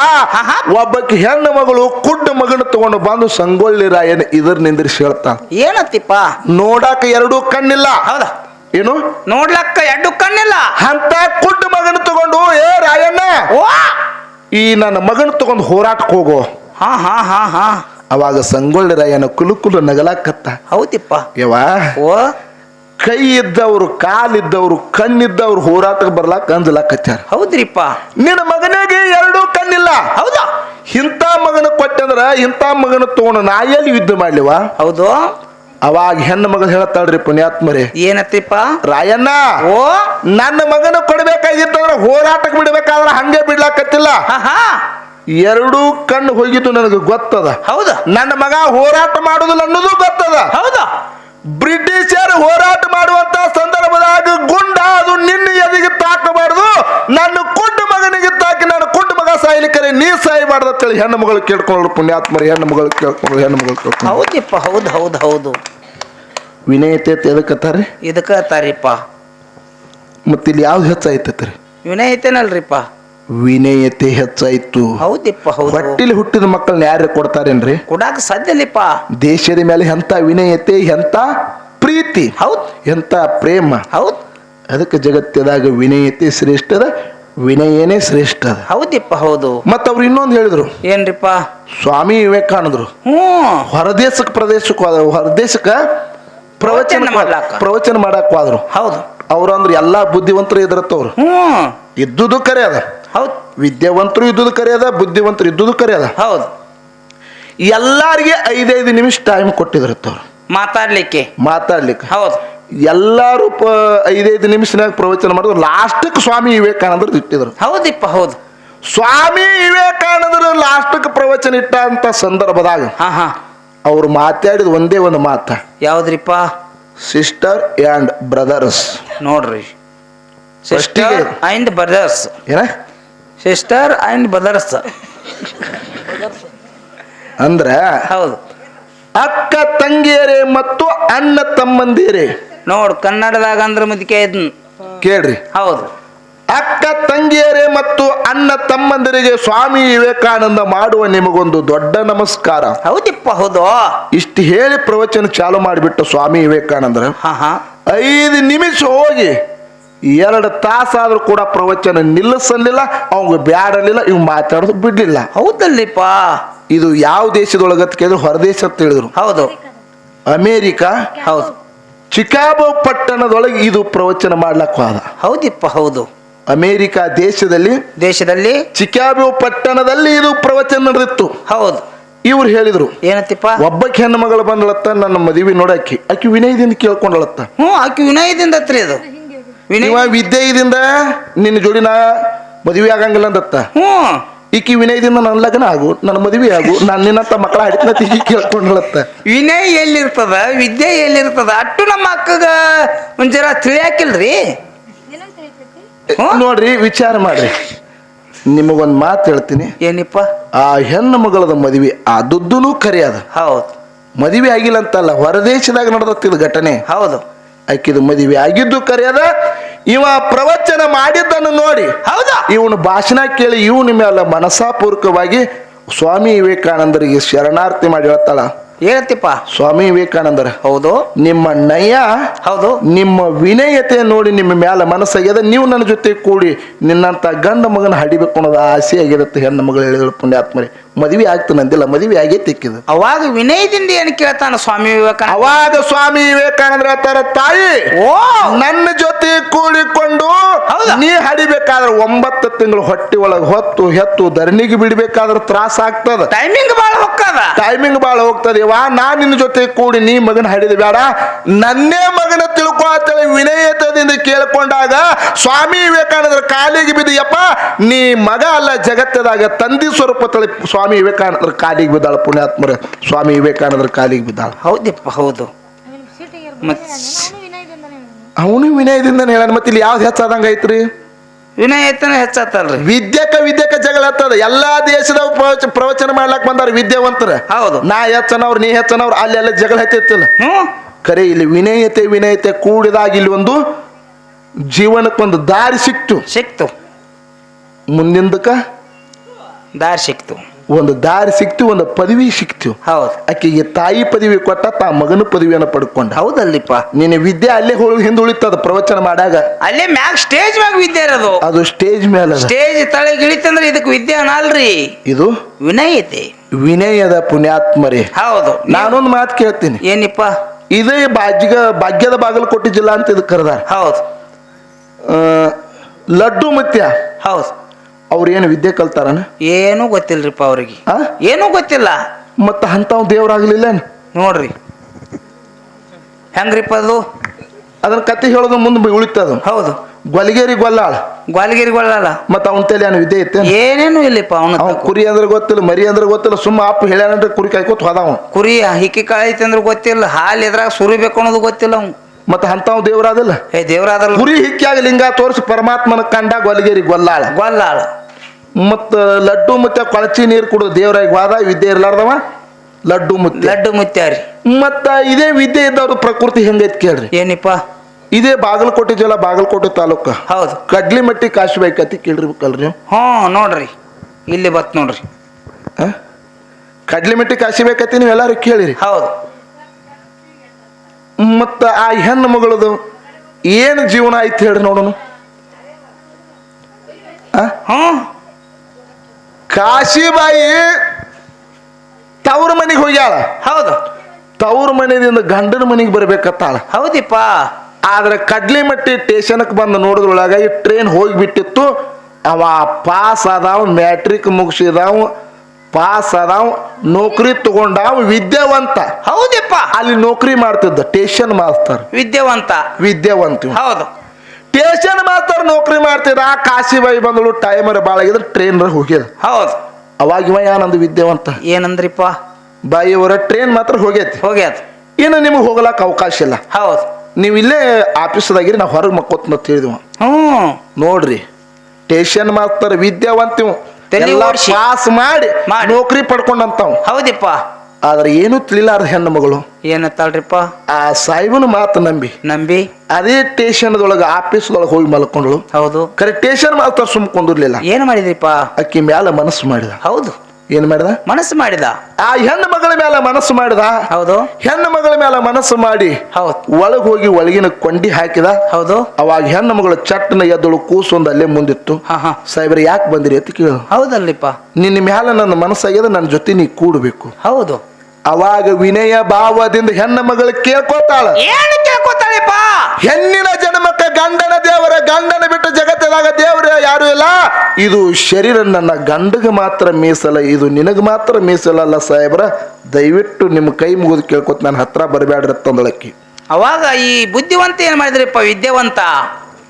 [SPEAKER 1] ಒಬ್ಬಕ್ಕೆ ಹೆಣ್ಣು ಮಗಳು ಕುಡ್ಡ ಮಗನ ತಗೊಂಡು ಬಂದು ಸಂಗೊಳ್ಳಿ ರಾಯಣ್ಣ ಇದ್ರ ನಿಂದ್ರಿಸಿ ಹೇಳ್ತಾನ
[SPEAKER 2] ಏನತ್ತಿಪ್ಪ?
[SPEAKER 1] ನೋಡಾಕ ಎರಡೂ ಕಣ್ಣಿಲ್ಲ.
[SPEAKER 2] ಹೌದಾ?
[SPEAKER 1] ಏನು?
[SPEAKER 2] ನೋಡ್ಲಕ್ಕ ಎರಡು ಕಣ್ಣಿಲ್ಲ.
[SPEAKER 1] ಅಂತ ಕುಡ್ಡ ಮಗನ ತಗೊಂಡು ಏ ರಾಯಣ್ಣ
[SPEAKER 2] ಓ!
[SPEAKER 1] ಈ ನನ್ನ ಮಗನ ತಗೊಂಡು ಹೋರಾಟಕ್ಕೆ ಹೋಗೋ.
[SPEAKER 2] ಹಾ ಹಾ ಹಾ ಹಾ.
[SPEAKER 1] ಅವಾಗ ಸಂಗೊಳ್ಳಿ ರಾಯಣ್ಣ ಕುಲು ಕುಲು ನಗಲಾಕತ್ತ.
[SPEAKER 2] ಹೌದಿಪ್ಪ.
[SPEAKER 1] ಯವ್ವ
[SPEAKER 2] ಓ.
[SPEAKER 1] ಕೈ ಇದ್ದವ್ರು ಕಾಲಿದ್ದವ್ರು ಕಣ್ಣಿದ್ದವ್ರು ಹೋರಾಟಕ್ಕೆ ಬರ್ಲಾಕ ಅಂಜಲಾಕತ್ಯಾರ.
[SPEAKER 2] ಹೌದ್ರಿಪ್ಪ.
[SPEAKER 1] ನಿನ್ನ ಮಗನಿಗೆ ಎರಡೂ ಕಣ್ಣಿಲ್ಲ.
[SPEAKER 2] ಹೌದಾ?
[SPEAKER 1] ಇಂಥ ಮಗನ ಕೊಟ್ಟಂದ್ರ ಇಂಥ ಮಗನ ತಗೊಂಡು ನಾ ಎಲ್ಲಿ ಯುದ್ಧ ಮಾಡ್ಲಿವ?
[SPEAKER 2] ಹೌದು.
[SPEAKER 1] ಅವಾಗ ಹೆಣ್ಣು ಮಗಳು ಹೇಳ್ತಾಳ್ರಿ ಪುಣ್ಯಾತ್ಮರೇ.
[SPEAKER 2] ಏನತ್ತಿಪ್ಪ?
[SPEAKER 1] ರಾಯಣ್ಣ
[SPEAKER 2] ಓ?
[SPEAKER 1] ನನ್ನ ಮಗನ ಕೊಡ್ಬೇಕಾಗಿತ್ತಂದ್ರ ಹೋರಾಟಕ್ಕೆ ಬಿಡ್ಬೇಕಾದ್ರ ಹಂಗೆ ಬಿಡ್ಲಾಕತ್ತಿಲ್ಲ.
[SPEAKER 2] ಹಾ ಹಾ
[SPEAKER 1] ಎರಡೂ ಕಣ್ಣು ಹೋಗಿದ್ದು ನನಗೆ ಗೊತ್ತದ.
[SPEAKER 2] ಹೌದಾ.
[SPEAKER 1] ನನ್ನ ಮಗ ಹೋರಾಟ ಮಾಡುದಿಲ್ಲ ಅನ್ನೋದು ಗೊತ್ತದ.
[SPEAKER 2] ಹೌದಾ.
[SPEAKER 1] ಬ್ರಿಟಿಷರು ಹೋರಾಟ ಮಾಡುವಂತ ಸಂದರ್ಭದಾಗ ಗುಂಡ ಅದು ನಿನ್ನ ಎದಿಗೆ ತಾಕಬಾರ್ದು ನನ್ನ ಕುಂಡ ಮಗನಿಗೆ ತಾಕಿ ನನ್ನ ಕುಂಡ ಮಗ ಸಾಯ್ಲಿಕ್ಕರೆ ನೀ ಸಾಯಿ ಹೇಳಿ ಹೆಣ್ಣು ಮಗಳು ಕೇಳ್ಕೊಳ್ಳೋರು ಪುಣ್ಯಾತ್ಮರಿ ಹೆಣ್ಣು ಮಗಳು ಕೇಳ್ಕೊಂಡು ಹೆಣ್ಣು ಮಗಳು ಕೇಳ್ಕೊಂಡು
[SPEAKER 2] ಹೌದಿಪ್ಪ ಹೌದು ಹೌದು ಹೌದು.
[SPEAKER 1] ವಿನಯತೆ ಎದಕ್ಕತ್ತಾರೆ
[SPEAKER 2] ಇದಕ್ಕ ಮತ್ತಿಲ್ಲಿ
[SPEAKER 1] ಮತ್ತೆ ಇಲ್ಲಿ ಯಾವ್ದು ಹೆಚ್ಚಾಯ್ತೈತೆ
[SPEAKER 2] ವಿನಯ ಐತೇನಲ್ರಿಪ್ಪ
[SPEAKER 1] ವಿನಯತೆ ಹೆಚ್ಚಾಯ್ತು.
[SPEAKER 2] ಹೌದಿಪ್ಪ ಹೌದು.
[SPEAKER 1] ಹೊಟ್ಟಿಲಿ ಹುಟ್ಟಿದ ಮಕ್ಕಳನ್ನ ಯಾರು ಕೊಡ್ತಾರೇನ್ರಿ?
[SPEAKER 2] ಕೊಡಾಕ ಸಾಧ್ಯಲಿಪ್ಪ.
[SPEAKER 1] ದೇಶದ ಮೇಲೆ ಎಂತ ವಿನಯತೆ ಎಂತ ಪ್ರೀತಿ
[SPEAKER 2] ಹೌದ್.
[SPEAKER 1] ಎಂತ ಪ್ರೇಮ.
[SPEAKER 2] ಹೌದ್.
[SPEAKER 1] ಅದಕ್ಕೆ ಜಗತ್ತದಾಗ ವಿನಯತೆ ಶ್ರೇಷ್ಠದ ವಿನಯನೇ ಶ್ರೇಷ್ಠ ಅದ.
[SPEAKER 2] ಹೌದಿಪ್ಪ ಹೌದು.
[SPEAKER 1] ಮತ್ತ ಅವ್ರು ಇನ್ನೊಂದು ಹೇಳಿದ್ರು.
[SPEAKER 2] ಏನ್ರಿಪ್ಪ?
[SPEAKER 1] ಸ್ವಾಮಿ ವಿವೇಕಾನಂದರು.
[SPEAKER 2] ಹ್ಞೂ.
[SPEAKER 1] ಹೊರದೇಶಕ್ಕೆ ಪ್ರದೇಶಕ್ಕೆ ಹೋದ ಹೊರದೇಶಕ್ಕೆ ಪ್ರವಚನ
[SPEAKER 2] ಪ್ರವಚನ ಮಾಡ್ಲಾಕ.
[SPEAKER 1] ಪ್ರವಚನ ಮಾಡಕ್ ಹೋದ್ರು.
[SPEAKER 2] ಹೌದು.
[SPEAKER 1] ಅವ್ರು ಅಂದ್ರೆ ಎಲ್ಲಾ ಬುದ್ಧಿವಂತರು ಇದ್ರತ್ತವ್ರು.
[SPEAKER 2] ಹ್ಞೂ.
[SPEAKER 1] ಇದ್ದುದು ಕರೆ ಅದ.
[SPEAKER 2] ಹೌದ್.
[SPEAKER 1] ವಿದ್ಯಾವಂತರು ಇದ್ದುದು ಕರೆಯದ ಬುದ್ಧಿವಂತರು ಇದ್ದುದು ಕರೆಯದ
[SPEAKER 2] ಹೌದು.
[SPEAKER 1] ಎಲ್ಲಾರಿಗೆ ಐದೈದು ನಿಮಿಷ ಟೈಮ್ ಕೊಟ್ಟಿದ್ರತ್ತವ್ರು
[SPEAKER 2] ಮಾತಾಡ್ಲಿಕ್ಕೆ.
[SPEAKER 1] ಮಾತಾಡ್ಲಿಕ್ಕೆ.
[SPEAKER 2] ಹೌದು.
[SPEAKER 1] ಎಲ್ಲಾರು ಪ ಐದೈದು ನಿಮಿಷನಾಗ ಪ್ರವಚನ ಮಾಡಿದ್ರು ಲಾಸ್ಟಕ್ಕೆ ಸ್ವಾಮಿ ವಿವೇಕಾನಂದರು ಇಟ್ಟಿದ್ರು.
[SPEAKER 2] ಹೌದಿಪ್ಪ ಹೌದು.
[SPEAKER 1] ಸ್ವಾಮಿ ವಿವೇಕಾನಂದರು ಲಾಸ್ಟಕ್ಕೆ ಪ್ರವಚನ ಇಟ್ಟ ಅಂತ ಸಂದರ್ಭದಾಗ
[SPEAKER 2] ಹಾ ಹಾ.
[SPEAKER 1] ಅವ್ರು ಮಾತಾಡಿದ ಒಂದೇ ಒಂದು ಮಾತ.
[SPEAKER 2] ಯಾವ್ದ್ರಿಪ್ಪ?
[SPEAKER 1] ಸಿಸ್ಟರ್ ಆ್ಯಂಡ್ ಬ್ರದರ್ಸ್
[SPEAKER 2] ನೋಡ್ರಿ. ಸಿಸ್ಟರ್ ಅಂಡ್ ಬ್ರದರ್ಸ್
[SPEAKER 1] ಏನ?
[SPEAKER 2] ಸಿಸ್ಟರ್ ಅಂಡ್ ಬ್ರದರ್ಸ್
[SPEAKER 1] ಅಂದ್ರೆ
[SPEAKER 2] ಹೌದು.
[SPEAKER 1] ಅಕ್ಕ ತಂಗಿಯರೇ ಮತ್ತು ಅಣ್ಣ ತಮ್ಮಂದಿರೇ?
[SPEAKER 2] ನೋಡ್ ಕನ್ನಡದಾಗ ಅಂದ್ರೆ ಮುದಿಕೆ ಇದನ್.
[SPEAKER 1] ಕೇಳ್ರಿ.
[SPEAKER 2] ಹೌದು.
[SPEAKER 1] ಅಕ್ಕ ತಂಗಿಯರೇ ಮತ್ತು ಅಣ್ಣ ತಮ್ಮಂದಿರಿಗೆ ಸ್ವಾಮಿ ವಿವೇಕಾನಂದ ಮಾಡುವ ನಿಮಗೊಂದು ದೊಡ್ಡ ನಮಸ್ಕಾರ.
[SPEAKER 2] ಹೌದಿಪ್ಪ ಹೌದು.
[SPEAKER 1] ಇಷ್ಟು ಹೇಳಿ ಪ್ರವಚನ ಚಾಲು ಮಾಡಿಬಿಟ್ಟು ಸ್ವಾಮಿ ವಿವೇಕಾನಂದ್ರ. ಐದು ನಿಮಿಷ ಹೋಗಿ ಎರಡು ತಾಸಾದ್ರೂ ಕೂಡ ಪ್ರವಚನ ನಿಲ್ಲಿಸಲಿಲ್ಲ ಅವಂಗ ಬ್ಯಾಡಲಿಲ್ಲ ಇವ್ ಮಾತಾಡೋದು ಬಿಡ್ಲಿಲ್ಲ.
[SPEAKER 2] ಹೌದಲ್ಲಿಪ್ಪ.
[SPEAKER 1] ಇದು ಯಾವ ದೇಶದೊಳಗತ್ ಕೇಳಿದ್ರು ಹೊರದೇಶ ಅಂತ ಹೇಳಿದ್ರು.
[SPEAKER 2] ಹೌದು.
[SPEAKER 1] ಅಮೇರಿಕಾ
[SPEAKER 2] ಹೌದು.
[SPEAKER 1] ಚಿಕಾಗೋ ಪಟ್ಟಣದೊಳಗೆ ಇದು ಪ್ರವಚನ ಮಾಡ್ಲಕ್ ಹೋದ.
[SPEAKER 2] ಹೌದಿಪ್ಪ ಹೌದು.
[SPEAKER 1] ಅಮೇರಿಕಾ ದೇಶದಲ್ಲಿ
[SPEAKER 2] ದೇಶದಲ್ಲಿ?
[SPEAKER 1] ಚಿಕಾಗೋ ಪಟ್ಟಣದಲ್ಲಿ ಇದು ಪ್ರವಚನ ನಡೆದಿತ್ತು.
[SPEAKER 2] ಹೌದು.
[SPEAKER 1] ಇವ್ರು ಹೇಳಿದ್ರು
[SPEAKER 2] ಏನತ್ತಿಪ್ಪ
[SPEAKER 1] ಒಬ್ಬಕ್ಕೆ ಹೆಣ್ಣು ಮಗಳು ಬಂದಳತ್ತ ನನ್ನ ಮದುವೆ ನೋಡಕ್ಕೆ ಆಕಿ ವಿನಯದಿಂದ ಕೇಳ್ಕೊಂಡಳತ್ತ.
[SPEAKER 2] ಹ್ಞೂ ಆಕಿ ವಿನಯದಿಂದ ಹತ್ರ ಅದು ವಿನಯ
[SPEAKER 1] ಇವ ವಿದ್ಯೆಯಿಂದ ನಿನ್ನ ಜೋಡಿ ನಾ ಮದುವೆ ಆಗಂಗಿಲ್ಲ ಅಂದತ್ತ.
[SPEAKER 2] ಹ್ಞೂ.
[SPEAKER 1] ಈಕಿ ವಿನಯದಿಂದ ನನ್ನ ಲಗ್ನ ಆಗು ನನ್ನ ಮದುವೆ ಆಗು ನಾನು ನಿನ್ನಂತ ಮಕ್ಕಳ ಹಿಡಿತ ಈಕಿ ಕೇಳ್ಕೊಂಡಳತ್ತ.
[SPEAKER 2] ವಿನಯ ಎಲ್ಲಿರ್ತದ? ವಿದ್ಯೆ ಎಲ್ಲಿರ್ತದ? ಅಟ್ಟು ನಮ್ಮ ಅಕ್ಕಗ ಒಂಜರ ಜರ ತಿಳಿಯಾಕಿಲ್ರಿ
[SPEAKER 1] ನೋಡ್ರಿ ವಿಚಾರ ಮಾಡ್ರಿ. ನಿಮಗೊಂದು ಮಾತು ಹೇಳ್ತೀನಿ.
[SPEAKER 2] ಏನಿಪ್ಪ?
[SPEAKER 1] ಆ ಹೆಣ್ಣು ಮಗಳದ ಮದುವೆ ಆ ದುದ್ದುನು ಕರೆ ಅದ.
[SPEAKER 2] ಹೌದು.
[SPEAKER 1] ಮದುವೆ ಆಗಿಲ್ಲ ಅಂತಲ್ಲ ಹೊರದೇಶದಾಗ ನಡೆದತ್ತಿದ ಘಟನೆ.
[SPEAKER 2] ಹೌದು.
[SPEAKER 1] ಆಕಿದು ಮದುವೆ ಆಗಿದ್ದು ಕರೆ ಅದ ಇವ ಪ್ರವಚನ ಮಾಡಿದ್ದನ್ನು ನೋಡಿ
[SPEAKER 2] ಹೌದಾ?
[SPEAKER 1] ಇವನು ಭಾಷಣ ಕೇಳಿ ಇವನ ಮೇಲೆ ಮನಸಾಪೂರ್ವಕವಾಗಿ ಸ್ವಾಮಿ ವಿವೇಕಾನಂದರಿಗೆ ಶರಣಾರ್ಥಿ ಮಾಡಿ ಹೇಳ್ತಾಳ.
[SPEAKER 2] ಏನತ್ತಿಪ್ಪ
[SPEAKER 1] ಸ್ವಾಮಿ ವಿವೇಕಾನಂದರ
[SPEAKER 2] ಹೌದು.
[SPEAKER 1] ನಿಮ್ಮ ನಯ
[SPEAKER 2] ಹೌದು.
[SPEAKER 1] ನಿಮ್ಮ ವಿನಯತೆ ನೋಡಿ ನಿಮ್ಮ ಮೇಲೆ ಮನಸ್ಸಾಗ್ಯದ ನೀವು ನನ್ನ ಜೊತೆ ಕೂಡಿ ನಿನ್ನಂತ ಗಂಡ ಮಗನ ಹಡಿಬೇಕು ಅನ್ನೋದು ಆಸೆ ಆಗಿರುತ್ತೆ ಹೆಣ್ಣು ಮಗಳು ಹೇಳಿದಳು ಪುಣ್ಯಾತ್ಮರಿ. ಮದುವೆ ಆಗ್ತಾನಂದಿಲ್ಲ ಮದುವೆ ಆಗೇ ತಿಕ್ಕಿದ
[SPEAKER 2] ಅವಾಗ ವಿನಯದಿಂದ ಏನ್ ಕೇಳ್ತಾನ ಸ್ವಾಮಿ ವಿವೇಕಾನಂದ?
[SPEAKER 1] ಅವಾಗ ಸ್ವಾಮಿ ವಿವೇಕಾನಂದ್ರ ತರ ತಾಯಿ
[SPEAKER 2] ಓ!
[SPEAKER 1] ನನ್ನ ಜೊತೆ ಕೂಡಿಕೊಂಡು
[SPEAKER 2] ಹೌದಾ?
[SPEAKER 1] ನೀ ಹಡಿಬೇಕಾದ್ರೆ ಒಂಬತ್ತು ತಿಂಗಳು ಹೊಟ್ಟಿ ಒಳಗೆ ಹೊತ್ತು ಹೆತ್ತು ಧರಣಿಗೆ ಬಿಡ್ಬೇಕಾದ್ರೆ ತ್ರಾಸ ಆಗ್ತದ.
[SPEAKER 2] ಟೈಮಿಂಗ್ ಬಾಳ ಹೋಗ್ತದ
[SPEAKER 1] ಟೈಮಿಂಗ್ ಬಾಳ ಹೋಗ್ತದೆ. ವಾ ನಾ ನಿನ್ನ ಜೊತೆ ಕೂಡಿ ನೀ ಮಗನ ಹಡಿದ ಬೇಡ ನನ್ನೇ ಮಗನ ತಿಳ್ಕೊಳ್ತಾಳೆ ಅಂತೇಳಿ ವಿನಯತದಿಂದ ಕೇಳ್ಕೊಂಡಾಗ ಸ್ವಾಮಿ ವಿವೇಕಾನಂದರ ಕಾಲಿಗೆ ಬಿದ್ದಿಯಪ್ಪ ನೀ ಮಗ ಅಲ್ಲ ಜಗತ್ತದಾಗ ತಂದಿ ಸ್ವರೂಪ ತಳಿ ಸ್ವಾಮಿ ವಿವೇಕಾನಂದರ ಕಾಲಿಗೆ ಬಿದ್ದಾಳ ಪುಣ್ಯಾತ್ಮರ. ಸ್ವಾಮಿ ವಿವೇಕಾನಂದರ ಕಾಲಿಗೆ ಬಿದ್ದಾಳ.
[SPEAKER 2] ಹೌದಪ್ಪ ಹೌದು.
[SPEAKER 3] ಅವನು
[SPEAKER 1] ವಿನಯದಿಂದ ಹೇಳ ಮತ್ತೆ ಇಲ್ಲಿ ಯಾವ್ದು ಹೆಚ್ಚಾದಂಗ ಐತ್ರಿ?
[SPEAKER 2] ವಿನಯ ಎತ್ತನ ಹೆಚ್ಚಾತಲ್ರಿ.
[SPEAKER 1] ವಿದ್ಯಕ ವಿದ್ಯಕ ಜಗಳ ಹತ್ತದ ಎಲ್ಲಾ ದೇಶದ ಪ್ರವಚ ಪ್ರವಚನ ಮಾಡ್ಲಾಕ್ ಬಂದಾರ ವಿದ್ಯಾವಂತರ.
[SPEAKER 2] ಹೌದು.
[SPEAKER 1] ನಾ ಹೆಚ್ಚನವ್ರು ನೀ ಹೆಚ್ಚನವ್ರು ಅಲ್ಲಿ ಎಲ್ಲ ಜಗಳ ಹತ್ತಿತ್ತಿಲ್ಲ. ಕರೆ ಇಲ್ಲಿ ವಿನಯತೆ ವಿನಯತೆ ಕೂಡಿದಾಗ ಇಲ್ಲಿ ಒಂದು ಜೀವನಕ್ಕೊಂದು ದಾರಿ ಸಿಕ್ತು.
[SPEAKER 2] ಸಿಕ್ತು.
[SPEAKER 1] ಮುಂದಿಂದಕ್ಕ
[SPEAKER 2] ದಾರಿ ಸಿಕ್ತು.
[SPEAKER 1] ಒಂದು ದಾರಿ ಸಿಕ್ತು ಒಂದು ಪದವಿ ಸಿಕ್ತು.
[SPEAKER 2] ಹೌದು.
[SPEAKER 1] ಆಕೆಗೆ ತಾಯಿ ಪದವಿ ಕೊಟ್ಟ ತಾ ಮಗನ ಪದವಿಯನ್ನು ಪಡ್ಕೊಂಡ.
[SPEAKER 2] ಹೌದಲ್ಲಿಪ್ಪ.
[SPEAKER 1] ನಿನ್ನ ವಿದ್ಯೆ ಅಲ್ಲೇ ಹಿಂದುಳಿತದ ಪ್ರವಚನ ಮಾಡಾಗ.
[SPEAKER 2] ಅಲ್ಲೇ ಮ್ಯಾಗ ಸ್ಟೇಜ್ ಮ್ಯಾಗ ವಿದ್ಯೆ ಇರೋದು.
[SPEAKER 1] ಅದು ಸ್ಟೇಜ್ ಮೇಲೆ
[SPEAKER 2] ಸ್ಟೇಜ್ ತಳೆ ಗಿಳಿತಂದ್ರೆ ಇದಕ್ಕೆ ವಿದ್ಯೆ ಅನಲ್ರಿ.
[SPEAKER 1] ಇದು?
[SPEAKER 2] ವಿನಯತೆ. ಐತಿ
[SPEAKER 1] ವಿನಯದ ಪುಣ್ಯಾತ್ಮರಿ.
[SPEAKER 2] ಹೌದು.
[SPEAKER 1] ನಾನೊಂದು ಮಾತು ಕೇಳ್ತೀನಿ.
[SPEAKER 2] ಏನಿಪ್ಪ?
[SPEAKER 1] ಇದೇ ಬಾಜ್ಯ ಭಾಗ್ಯದ ಬಾಗಲಕೋಟೆ ಕೊಟ್ಟಿದ್ದಿಲ್ಲ ಅಂತ ಇದಕ್ಕೆ ಕರೆದಾರ.
[SPEAKER 2] ಹೌದು.
[SPEAKER 1] ಲಡ್ಡು ಮತ್ಯ.
[SPEAKER 2] ಹೌದು.
[SPEAKER 1] ಅವ್ರು ಏನು ವಿದ್ಯೆ ಕಲ್ತಾರನ?
[SPEAKER 2] ಏನೂ ಗೊತ್ತಿಲ್ರಿಪ್ಪ ಅವ್ರಿಗೆ.
[SPEAKER 1] ಆ?
[SPEAKER 2] ಏನೂ ಗೊತ್ತಿಲ್ಲ.
[SPEAKER 1] ಮತ್ತ ಅಂಥವ್ ದೇವ್ರಾಗ್ಲಿಲ್ಲ
[SPEAKER 2] ನೋಡ್ರಿ. ಹೆಂಗ್ರಿಪ್ಪ ಅದು?
[SPEAKER 1] ಅದನ್ನ ಕತೆ ಹೇಳೋದು ಮುಂದೆ ಉಳಿತದ
[SPEAKER 2] ಹೌದು.
[SPEAKER 1] ಗೊಲಗೇರಿ ಗೊಲ್ಲಾಳ
[SPEAKER 2] ಗ್ವಾಲ್ಗಿರಿಗೊಳ್ಳಲ್ಲ
[SPEAKER 1] ಮತ್ತ ಅವನ ತಲೆ ಏನು ವಿದ್ಯೆ ಐತೆ
[SPEAKER 2] ಏನೇನು ಇಲ್ಲಿಪ್ಪ ಅವನ
[SPEAKER 1] ಅವ ಕುರಿ ಅಂದ್ರೆ ಗೊತ್ತಿಲ್ಲ ಮರಿ ಅಂದ್ರೆ ಗೊತ್ತಿಲ್ಲ ಸುಮ್ಮ ಅಪ್ಪ ಹೇಳ್ಯಾನಂದ್ರೆ ಕುರಿ ಕಾಯ್ಕೋತ ಅವನು.
[SPEAKER 2] ಕುರಿ ಹಿಕ್ಕಿ ಕಾಳೈತಿ ಅಂದ್ರೆ ಗೊತ್ತಿಲ್ಲ ಹಾಲು ಎದ್ರಾಗ ಸುರಿಬೇಕು ಅನ್ನೋದು ಗೊತ್ತಿಲ್ಲ ಅವ್ನು.
[SPEAKER 1] ಮತ್ತ ಅಂಥವ್ ದೇವ್ರಾದಿಲ್ಲ?
[SPEAKER 2] ಏ ದೇವ್ರಾದ್ರಲ್ಲ.
[SPEAKER 1] ಕುರಿ ಹಿಕ್ಕಿಯಾಗ ಲಿಂಗ ತೋರಿಸಿ ಪರಮಾತ್ಮನ ಕಂಡ ಗೊಲಗೇರಿ ಗೊಲ್ಲಾಳ
[SPEAKER 2] ಗೊಲ್ಲಾಳ
[SPEAKER 1] ಮತ್ತ ಲಡ್ಡು ಮತ್ತೆ ಕೊಳಚಿ ನೀರು ಕುಡಿದು ದೇವರಾಗಿ ವಾದ ವಿದ್ಯೆ ಇರ್ಲಾರ್ದವ? ಲಡ್ಡು ಮುತ್ತೆ
[SPEAKER 2] ಲಡ್ಡು ಮುತ್ಯಾರಿ
[SPEAKER 1] ಮತ್ತ ಇದೇ ವಿದ್ಯೆ ಇದ್ದವ್ರ ಪ್ರಕೃತಿ ಹೆಂಗೈತಿ ಕೇಳ್ರಿ.
[SPEAKER 2] ಏನಿಪ್ಪ
[SPEAKER 1] ಇದೇ ಬಾಗಲಕೋಟೆ ಜಿಲ್ಲಾ ಬಾಗಲಕೋಟೆ ತಾಲೂಕ.
[SPEAKER 2] ಹೌದು.
[SPEAKER 1] ಕಡ್ಲಿಮಟ್ಟಿ ಕಾಶಿ ಬೈಕತಿ ಕೇಳಿರ್ಬೇಕಲ್ರಿ ನೀವು?
[SPEAKER 2] ಹ್ಞೂ ನೋಡ್ರಿ. ಇಲ್ಲಿ ಬತ್ ನೋಡ್ರಿ.
[SPEAKER 1] ಆ? ಕಡ್ಲಿಮಟ್ಟಿ ಕಾಶಿ ಬೇಕತಿ ನೀವು ಎಲ್ಲಾರು ಕೇಳಿರಿ.
[SPEAKER 2] ಹೌದು.
[SPEAKER 1] ಮತ್ತ ಆ ಹೆಣ್ಣು ಮಗಳದು ಏನು ಜೀವನ ಐತಿ ಹೇಳ್ರಿ ನೋಡೋಣ ಆ?
[SPEAKER 2] ಹ್ಞೂ.
[SPEAKER 1] ಕಾಶಿಬಾಯಿ ತವ್ರ ಮನೆಗೆ ಹೋಗ್ಯಾಳ.
[SPEAKER 2] ಹೌದು.
[SPEAKER 1] ತವ್ರ ಮನೆಯಿಂದ ಗಂಡನ ಮನೆಗೆ ಬರ್ಬೇಕತ್ತಾಳ.
[SPEAKER 2] ಹೌದಿಪ್ಪ.
[SPEAKER 1] ಆದ್ರೆ ಕಡ್ಲಿಮಟ್ಟಿ ಸ್ಟೇಷನ್ಕ್ ಬಂದು ನೋಡಿದ್ರೊಳಗ ಈ ಟ್ರೈನ್ ಹೋಗಿಬಿಟ್ಟಿತ್ತು. ಅವ ಪಾಸ್ ಆದಾವ್ ಮ್ಯಾಟ್ರಿಕ್ ಮುಗಿಸಿದಾವ್ ಪಾಸ್ ಆದಾವ್ ನೌಕರಿ ತಗೊಂಡಾವ್ ವಿದ್ಯಾವಂತ.
[SPEAKER 2] ಹೌದಿಪ್ಪ.
[SPEAKER 1] ಅಲ್ಲಿ ನೌಕರಿ ಮಾಡ್ತಿದ್ದ ಸ್ಟೇಷನ್ ಮಾಸ್ತರ್
[SPEAKER 2] ವಿದ್ಯಾವಂತ.
[SPEAKER 1] ವಿದ್ಯಾವಂತ
[SPEAKER 2] ಹೌದು.
[SPEAKER 1] ಸ್ಟೇಷನ್ ಮಾತ್ರ ನೌಕರಿ ಮಾಡ್ತಿದ್ದ ಕಾಶಿ ಕಾಶಿಬಾಯಿ ಬಂದಳು ಟೈಮರ್ ಭಾಳ ಆಗಿದ್ರೆ ಟ್ರೈನ್ ಹೋಗ್ಯದ
[SPEAKER 2] ಹೌದು.
[SPEAKER 1] ಅವಾಗ ಇವ ಏನಂದು ವಿದ್ಯಾವಂತ?
[SPEAKER 2] ಏನಂದ್ರಿಪ್ಪ?
[SPEAKER 1] ಬಾಯಿ ಅವರ ಟ್ರೈನ್ ಮಾತ್ರ ಹೋಗೈತಿ.
[SPEAKER 2] ಹೋಗ್ಯಾದ.
[SPEAKER 1] ಇನ್ನು ನಿಮಗೆ ಹೋಗ್ಲಾಕ ಅವಕಾಶ ಇಲ್ಲ.
[SPEAKER 2] ಹೌದು.
[SPEAKER 1] ನೀವು ಇಲ್ಲೇ ಆಫೀಸ್ದಾಗಿರಿ ನಾವು ಹೊರಗೆ ಮಕ್ಕೋತ್ ಅಂತ ಹೇಳಿದ್ವ.
[SPEAKER 2] ಹ್ಞೂ
[SPEAKER 1] ನೋಡ್ರಿ ಸ್ಟೇಷನ್ ಮಾಸ್ತರ್ ವಿದ್ಯಾವಂತಿವು
[SPEAKER 2] ತಲಿ
[SPEAKER 1] ಎಲ್ಲ
[SPEAKER 2] ಓಡ್ಸಿ.
[SPEAKER 1] ಪಾಸ್ ಮಾಡಿ
[SPEAKER 2] ಮಾಡಿ.
[SPEAKER 1] ನೌಕರಿ ಪಡ್ಕೊಂಡಂತಾವ್.
[SPEAKER 2] ಹೌದಿಪ್ಪ.
[SPEAKER 1] ಆದ್ರೆ ಏನು ತಿಳಿಲಾರ್ದ ಹೆಣ್ಣು ಮಗಳು?
[SPEAKER 2] ಏನತ್ತಾಳ್ರಿಪ್ಪ
[SPEAKER 1] ಆ ಸಾಹಿಬನ ಮಾತು ನಂಬಿ.
[SPEAKER 2] ನಂಬಿ?
[SPEAKER 1] ಅದೇ ಸ್ಟೇಷನ್ದೊಳಗೆ ಆಫೀಸ್ದೊಳಗೆ ಹೋಗಿ ಮಲ್ಕೊಂಡ್ಳು.
[SPEAKER 2] ಹೌದು.
[SPEAKER 1] ಕರೆ ಸ್ಟೇಷನ್ ಮಾತ್ರ ಸುಮ್ ಕುಂದಿರ್ಲಿಲ್ಲ.
[SPEAKER 2] ಏನು ಮಾಡಿದ್ರಿಪ್ಪ?
[SPEAKER 1] ಅಕ್ಕಿ ಮ್ಯಾಲ ಮನಸ್ಸು ಮಾಡಿದ.
[SPEAKER 2] ಹೌದು.
[SPEAKER 1] ಏನ್ ಮಾಡಿದ?
[SPEAKER 2] ಮನಸ್ಸು ಮಾಡಿದ.
[SPEAKER 1] ಆ ಹೆಣ್ಣು ಮಗಳ ಮೇಲೆ ಮನಸ್ಸು ಮಾಡಿದ.
[SPEAKER 2] ಹೌದು.
[SPEAKER 1] ಹೆಣ್ಣು ಮಗಳ ಮೇಲೆ ಮನಸ್ಸು ಮಾಡಿ
[SPEAKER 2] ಹೌದು.
[SPEAKER 1] ಒಳಗ್ ಹೋಗಿ ಒಳಗಿನ ಕೊಂಡಿ ಹಾಕಿದ.
[SPEAKER 2] ಹೌದು.
[SPEAKER 1] ಅವಾಗ ಹೆಣ್ಣು ಮಗಳು ಚಟ್ಟನ ಎದ್ದಳು ಕೂಸೊಂದು ಅಲ್ಲೇ ಮುಂದಿತ್ತು.
[SPEAKER 2] ಹಾ ಹಾ.
[SPEAKER 1] ಸಾಹೇಬ್ರ ಯಾಕೆ ಬಂದಿರಿ ಅಂತ ಕೇಳು.
[SPEAKER 2] ಹೌದಲ್ಲಿಪ್ಪ
[SPEAKER 1] ನಿನ್ನ ಮ್ಯಾಲ ನನ್ನ ಮನಸ್ಸಾಗ್ಯದ ನನ್ನ ಜೊತೆ ನೀ ಕೂಡಬೇಕು.
[SPEAKER 2] ಹೌದು.
[SPEAKER 1] ಅವಾಗ ವಿನಯ ಭಾವದಿಂದ ಹೆಣ್ಣ ಮಗಳು ಕೇಳ್ಕೊತಾಳ.
[SPEAKER 2] ಏನು ಕೇಳ್ಕೊತಾಳಿಪ್ಪ?
[SPEAKER 1] ಹೆಣ್ಣಿನ ಜನ್ಮಕ್ಕೆ ಗಂಡನ ದೇವರ ಗಂಡನ ಬಿಟ್ಟು ಜಗತ್ತದಾಗ ದೇವರ ಯಾರು ಇಲ್ಲ. ಇದು ಶರೀರ ನನ್ನ ಗಂಡಗೆ ಮಾತ್ರ ಮೀಸಲ ಇದು ನಿನಗೆ ಮಾತ್ರ ಮೀಸಲಲ್ಲ ಸಾಹೇಬ್ರ. ದಯವಿಟ್ಟು ನಿಮ್ಮ ಕೈ ಮುಗಿದು ಕೇಳ್ಕೊತ ನನ್ನ ಹತ್ರ ಬರಬೇಡ್ರಿ ತಂದಳಕ್ಕಿ.
[SPEAKER 2] ಅವಾಗ ಈ ಬುದ್ಧಿವಂತ ಏನ್ ಮಾಡಿದ್ರಿಪ್ಪ ವಿದ್ಯಾವಂತ?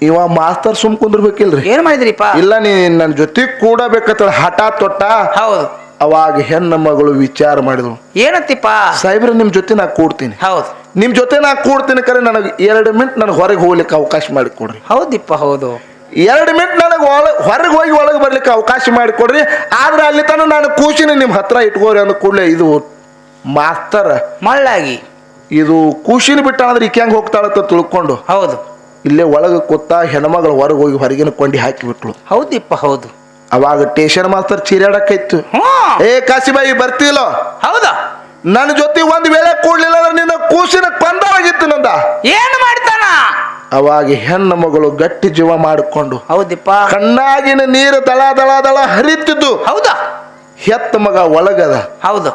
[SPEAKER 1] ಇವ ಮಾಸ್ತರ್ ಸುಮ್ ಕುಂದ್ರಬೇಕಿಲ್ರಿ.
[SPEAKER 2] ಏನ್ ಮಾಡಿದ್ರಿಪ್ಪ?
[SPEAKER 1] ಇಲ್ಲ ನೀ ನನ್ನ ಜೊತೆ ಕೂಡಬೇಕಂತ ಹಠ ತೊಟ್ಟ.
[SPEAKER 2] ಹೌದು.
[SPEAKER 1] ಅವಾಗ ಹೆಣ್ಣ ಮಗಳು ವಿಚಾರ ಮಾಡಿದಳು.
[SPEAKER 2] ಏನತ್ತಿಪ್ಪ?
[SPEAKER 1] ಸಾಹೇಬ್ರ ನಿಮ್ ಜೊತೆ ನಾ ಕೂಡ್ತೀನಿ.
[SPEAKER 2] ಹೌದು.
[SPEAKER 1] ನಿಮ್ ಜೊತೆ ನಾ ಕೂಡ್ತೀನಿ ಕರೆ ನನಗೆ ಎರಡು ಮಿನಿಟ್ ನನಗೆ ಹೊರಗೆ ಹೋಗ್ಲಿಕ್ಕೆ ಅವಕಾಶ ಮಾಡಿ ಕೊಡ್ರಿ
[SPEAKER 2] ಹೌದಿಪ್ಪ ಹೌದು.
[SPEAKER 1] ಎರಡು ಮಿನಿಟ್ ನನಗೆ ಒಳ ಹೊರಗೆ ಹೋಗಿ ಒಳಗೆ ಬರ್ಲಿಕ್ಕೆ ಅವಕಾಶ ಮಾಡಿ ಕೊಡ್ರಿ ಆದ್ರೆ ಅಲ್ಲಿ ತನಕ ನಾನು ಕೂಸಿನ ನಿಮ್ಮ ಹತ್ರ ಇಟ್ಕೋರಿ ಅಂದ ಕೂಡಲೇ ಇದು ಮಾಸ್ತರ್.
[SPEAKER 2] ಮಳ್ಳಾಗಿ.
[SPEAKER 1] ಇದು ಕೂಸಿನ ಬಿಟ್ಟ ಅಂದ್ರೆ ಈಕೆ ಹೆಂಗೆ ಹೋಗ್ತಾಳಂತ ತಿಳ್ಕೊಂಡು.
[SPEAKER 2] ಹೌದು.
[SPEAKER 1] ಇಲ್ಲೇ ಒಳಗೆ ಕೂತ ಹೆಣ್ಮಗಳು ಹೊರಗೆ ಹೋಗಿ ಹೊರಗಿನ ಕೊಂಡಿ ಹಾಕಿ ಬಿಟ್ಳು
[SPEAKER 2] ಹೌದಿಪ್ಪ ಹೌದು.
[SPEAKER 1] ಅವಾಗ ಟೇಷನ್ ಮಾಸ್ತರ್ ಚೀರಾಡಕ್ಕಾಯ್ತು ಏ ಕಾಶಿಬಾಯಿ ಬರ್ತಿಲ್ಲೋ
[SPEAKER 2] ಹೌದಾ?
[SPEAKER 1] ನನ್ನ ಜೊತೆ ಒಂದ್ ವೇಳೆ ಕೂಡ್ಲಿಲ್ಲ ಅಂದ್ರೆ ನಿನ್ನ ಕೂಸಿನ ಕೊಂದಾಗಿತ್ತು ನಂದ.
[SPEAKER 2] ಏನು ಮಾಡ್ತಾನ?
[SPEAKER 1] ಅವಾಗ ಹೆಣ್ಣು ಮಗಳು ಗಟ್ಟಿ ಜೀವ ಮಾಡಿಕೊಂಡು
[SPEAKER 2] ಹೌದಿಪ್ಪ.
[SPEAKER 1] ಕಣ್ಣಾಗಿನ ನೀರು ದಳ ದಳ ದಳ ಹರಿತಿದ್ದು.
[SPEAKER 2] ಹೌದಾ?
[SPEAKER 1] ಹೆತ್ತ ಮಗ ಒಳಗದ.
[SPEAKER 2] ಹೌದು.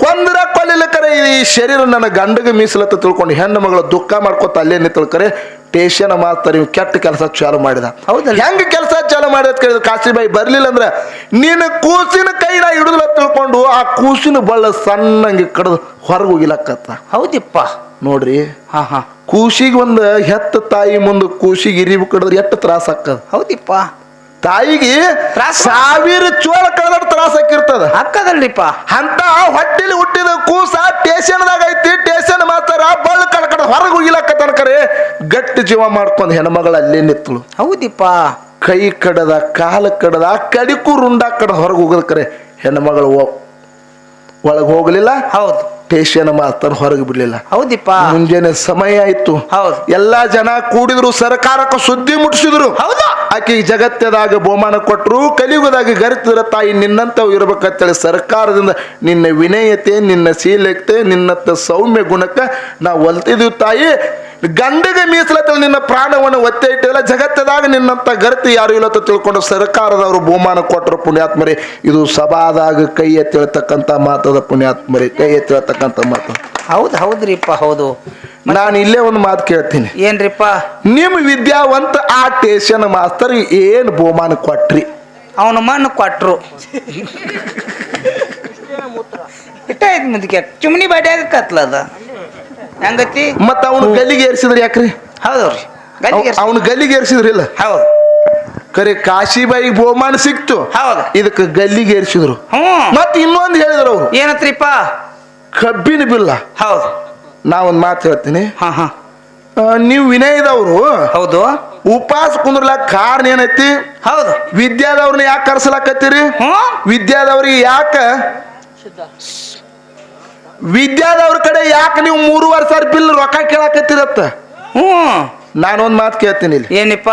[SPEAKER 1] ಕೊಂದ್ರ ಕೊಲ್ಲಿಲ್ಲ ಕರೆ ಈ ಶರೀರ ನನ್ನ ಗಂಡಗೆ ಮೀಸಲತ್ತ ತಿಳ್ಕೊಂಡು ಹೆಣ್ಣು ಮಗಳು ದುಃಖ ಮಾಡ್ಕೊತ ಅಲ್ಲೇ ನಿಂತಳು ಕರೆ? ಟೇಷನ್ ಮಾತ್ರ ನೀವು ಕೆಟ್ಟ ಕೆಲಸ ಚಾಲು ಮಾಡಿದ.
[SPEAKER 2] ಹೌದಾ
[SPEAKER 1] ಹೆಂಗ್ ಕೆಲಸ ಚಾಲು ಮಾಡಿದ ಕೇಳಿದ ಕಾಶಿಬಾಯಿ ಬರ್ಲಿಲ್ಲ ಅಂದ್ರೆ ನಿನ್ನ ಕೂಸಿನ ಕೈನ ಹಿಡಿದ್ಲ ತಿಳ್ಕೊಂಡು ಆ ಕೂಸಿನ ಬಳ್ಳ ಸಣ್ಣಂಗೆ ಕಡ್ದು ಹೊರಗೆ ಹೋಗಿಲಕ್ಕತ್ತ.
[SPEAKER 2] ಹೌದಿಪ್ಪ.
[SPEAKER 1] ನೋಡ್ರಿ
[SPEAKER 2] ಹಾ ಹಾ.
[SPEAKER 1] ಕೂಸಿಗೆ ಒಂದು ಹೆತ್ತ ತಾಯಿ ಮುಂದೆ ಕೂಸಿಗೆ ಇರಿಬೇಕು ಕಡಿದ್ರೆ ಎಷ್ಟು ತ್ರಾಸ ಆಕ್ಕದ
[SPEAKER 2] ಹೌದಿಪ್ಪ.
[SPEAKER 1] ತಾಯಿಗೆ ಸಾವಿರ ಚೋಳ ಕಳೆದ ತ್ರಾಸ ಹಾಕಿರ್ತದ
[SPEAKER 2] ಹಾಕದಲ್ರಿಪ್ಪ
[SPEAKER 1] ಅಂತ ಹೊಟ್ಟೆಲಿ ಹುಟ್ಟಿದ ಕೂಸ ಟೇಷನ್ದಾಗ ಐತಿ ಟೇಷನ್ ಮಾತಾರ ಬಳ್ಳ ಕಡೆ ಕಡ ಹೊರಗೆ ಹೋಗಿಲಕ್ಕ ತನಕರೆ ಗಟ್ಟಿ ಜೀವ ಮಾಡ್ಕೊಂಡು ಹೆಣ್ಮಗಳು ಅಲ್ಲೇ ನಿತ್ತಳು
[SPEAKER 2] ಹೌದಿಪ್ಪ.
[SPEAKER 1] ಕೈ ಕಡದ ಕಾಲ ಕಡದ ಕಡಿಕು ರುಂಡ ಕಡ ಹೊರಗೆ ಹೋಗದ ಕರೆ ಹೆಣ್ಮಗಳು ಒಳಗೆ ಹೋಗಲಿಲ್ಲ.
[SPEAKER 2] ಹೌದು.
[SPEAKER 1] ಟೇಷನ್ ಮಾಸ್ತರ್ ಹೊರಗೆ ಬಿಡ್ಲಿಲ್ಲ.
[SPEAKER 2] ಹೌದಿಪ್ಪ.
[SPEAKER 1] ಮುಂಜಾನೆ ಸಮಯ ಆಯ್ತು.
[SPEAKER 2] ಹೌದು.
[SPEAKER 1] ಎಲ್ಲಾ ಜನ ಕೂಡಿದ್ರು ಸರ್ಕಾರಕ್ಕೆ ಸುದ್ದಿ ಮುಟ್ಟಿಸಿದ್ರು.
[SPEAKER 2] ಹೌದು.
[SPEAKER 1] ಆಕಿ ಜಗತ್ತದಾಗ ಬಹುಮಾನ ಕೊಟ್ಟರು ಕಲಿಯುಗದಾಗ ಗರಿತಿದ್ರ ತಾಯಿ ನಿನ್ನಂತವ್ ಇರ್ಬೇಕಂತೇಳಿ ಸರ್ಕಾರದಿಂದ ನಿನ್ನ ವಿನಯತೆ ನಿನ್ನ ಶೀಲತೆ ನಿನ್ನತ್ತ ಸೌಮ್ಯ ಗುಣಕ್ಕ ನಾವು ಒಲ್ತಿದೀವಿ ತಾಯಿ. ಗಂಡಗೆ ಮೀಸಲತ್ತೇಳಿ ನಿನ್ನ ಪ್ರಾಣವನ್ನು ಒತ್ತೆ ಇಟ್ಟಿಲ್ಲ ಜಗತ್ತದಾಗ ನಿನ್ನಂತ ಗರ್ತಿ ಯಾರು ಇಲ್ಲ ಅಂತ ತಿಳ್ಕೊಂಡು ಸರ್ಕಾರದವರು ಬಹುಮಾನ ಕೊಟ್ಟರು ಪುಣ್ಯಾತ್ಮರಿ. ಇದು ಸಭಾದಾಗ ಕೈ ಎತ್ತಿಳ್ತಕ್ಕಂತ ಮಾತದ ಪುಣ್ಯಾತ್ಮರಿ ಕೈ ಎತ್ತೇಳ್ತಕ್ಕಂಥ ಮಾತು.
[SPEAKER 2] ಹೌದು ಹೌದ್ರಿಪ್ಪ ಹೌದು.
[SPEAKER 1] ನಾನು ಇಲ್ಲೇ ಒಂದು ಮಾತು ಕೇಳ್ತೀನಿ.
[SPEAKER 2] ಏನ್ರಿಪ್ಪ?
[SPEAKER 1] ನಿಮ್ಮ ವಿದ್ಯಾವಂತ ಆ ಟೇಷನ್ ಮಾಸ್ತರ್ ಏನು ಬಹುಮಾನ ಕೊಟ್ರಿ?
[SPEAKER 2] ಅವನ ಮಣ್ಣು ಕೊಟ್ರು. (laughs) ಇಟ್ಟ ಚುಮ್ನಿ ಬಾಡಿಯಾಗ ಕತ್ಲದ. ಹೆಂಗತಿ?
[SPEAKER 1] ಮತ್ತ ಅವನು ಗಲ್ಲಿಗೆ ಏರ್ಸಿದ್ರಿ ಯಾಕ್ರಿ?
[SPEAKER 2] ಹೌದ್ರಿ ಗಲ್ಲಿಗೆ
[SPEAKER 1] ಅವನು ಗಲ್ಲಿಗೆ ಏರ್ಸಿದ್ರಿಲ್ಲ?
[SPEAKER 2] ಹೌದು.
[SPEAKER 1] ಕರೆ ಕಾಶಿಬಾಯಿ ಬಹುಮಾನ ಸಿಕ್ತು.
[SPEAKER 2] ಹೌದು.
[SPEAKER 1] ಇದಕ್ಕೆ ಗಲ್ಲಿಗೆ ಏರ್ಸಿದ್ರು.
[SPEAKER 2] ಮತ್ತೆ
[SPEAKER 1] ಮತ್ ಇನ್ನೊಂದು ಹೇಳಿದ್ರು ಅವ್ರು.
[SPEAKER 2] ಏನತ್ರಿಪ್ಪ?
[SPEAKER 1] ಕಬ್ಬಿನ ಬಿಲ್ಲ.
[SPEAKER 2] ಹೌದು.
[SPEAKER 1] ನಾ ಒಂದು ಮಾತು ಹೇಳ್ತೀನಿ.
[SPEAKER 2] ಹಾ ಹಾ.
[SPEAKER 1] ನೀವು ವಿನಯದವರು.
[SPEAKER 2] ಹೌದು.
[SPEAKER 1] ಉಪವಾಸ ಕುಂದ್ರಲ ಕಾರಣ ಏನೈತಿ?
[SPEAKER 2] ಹೌದು.
[SPEAKER 1] ವಿದ್ಯಾದವ್ರನ್ನ ಯಾಕೆ ಕರ್ಸಲಾಕತ್ತೀರಿ? ವಿದ್ಯಾದವ್ರಿಗೆ ಯಾಕ? ವಿದ್ಯಾದವ್ರ ಕಡೆ ಯಾಕೆ ನೀವು ಮೂರುವರೆ ಸಾವಿರ ಬಿಲ್ ರೊಕ್ಕ ಕೇಳಾಕತ್ತೀರತ್ತ?
[SPEAKER 2] ಹ್ಞೂ.
[SPEAKER 1] ನಾನೊಂದು ಮಾತು ಕೇಳ್ತೀನಿ ಇಲ್ಲಿ.
[SPEAKER 2] ಏನಿಪ್ಪ?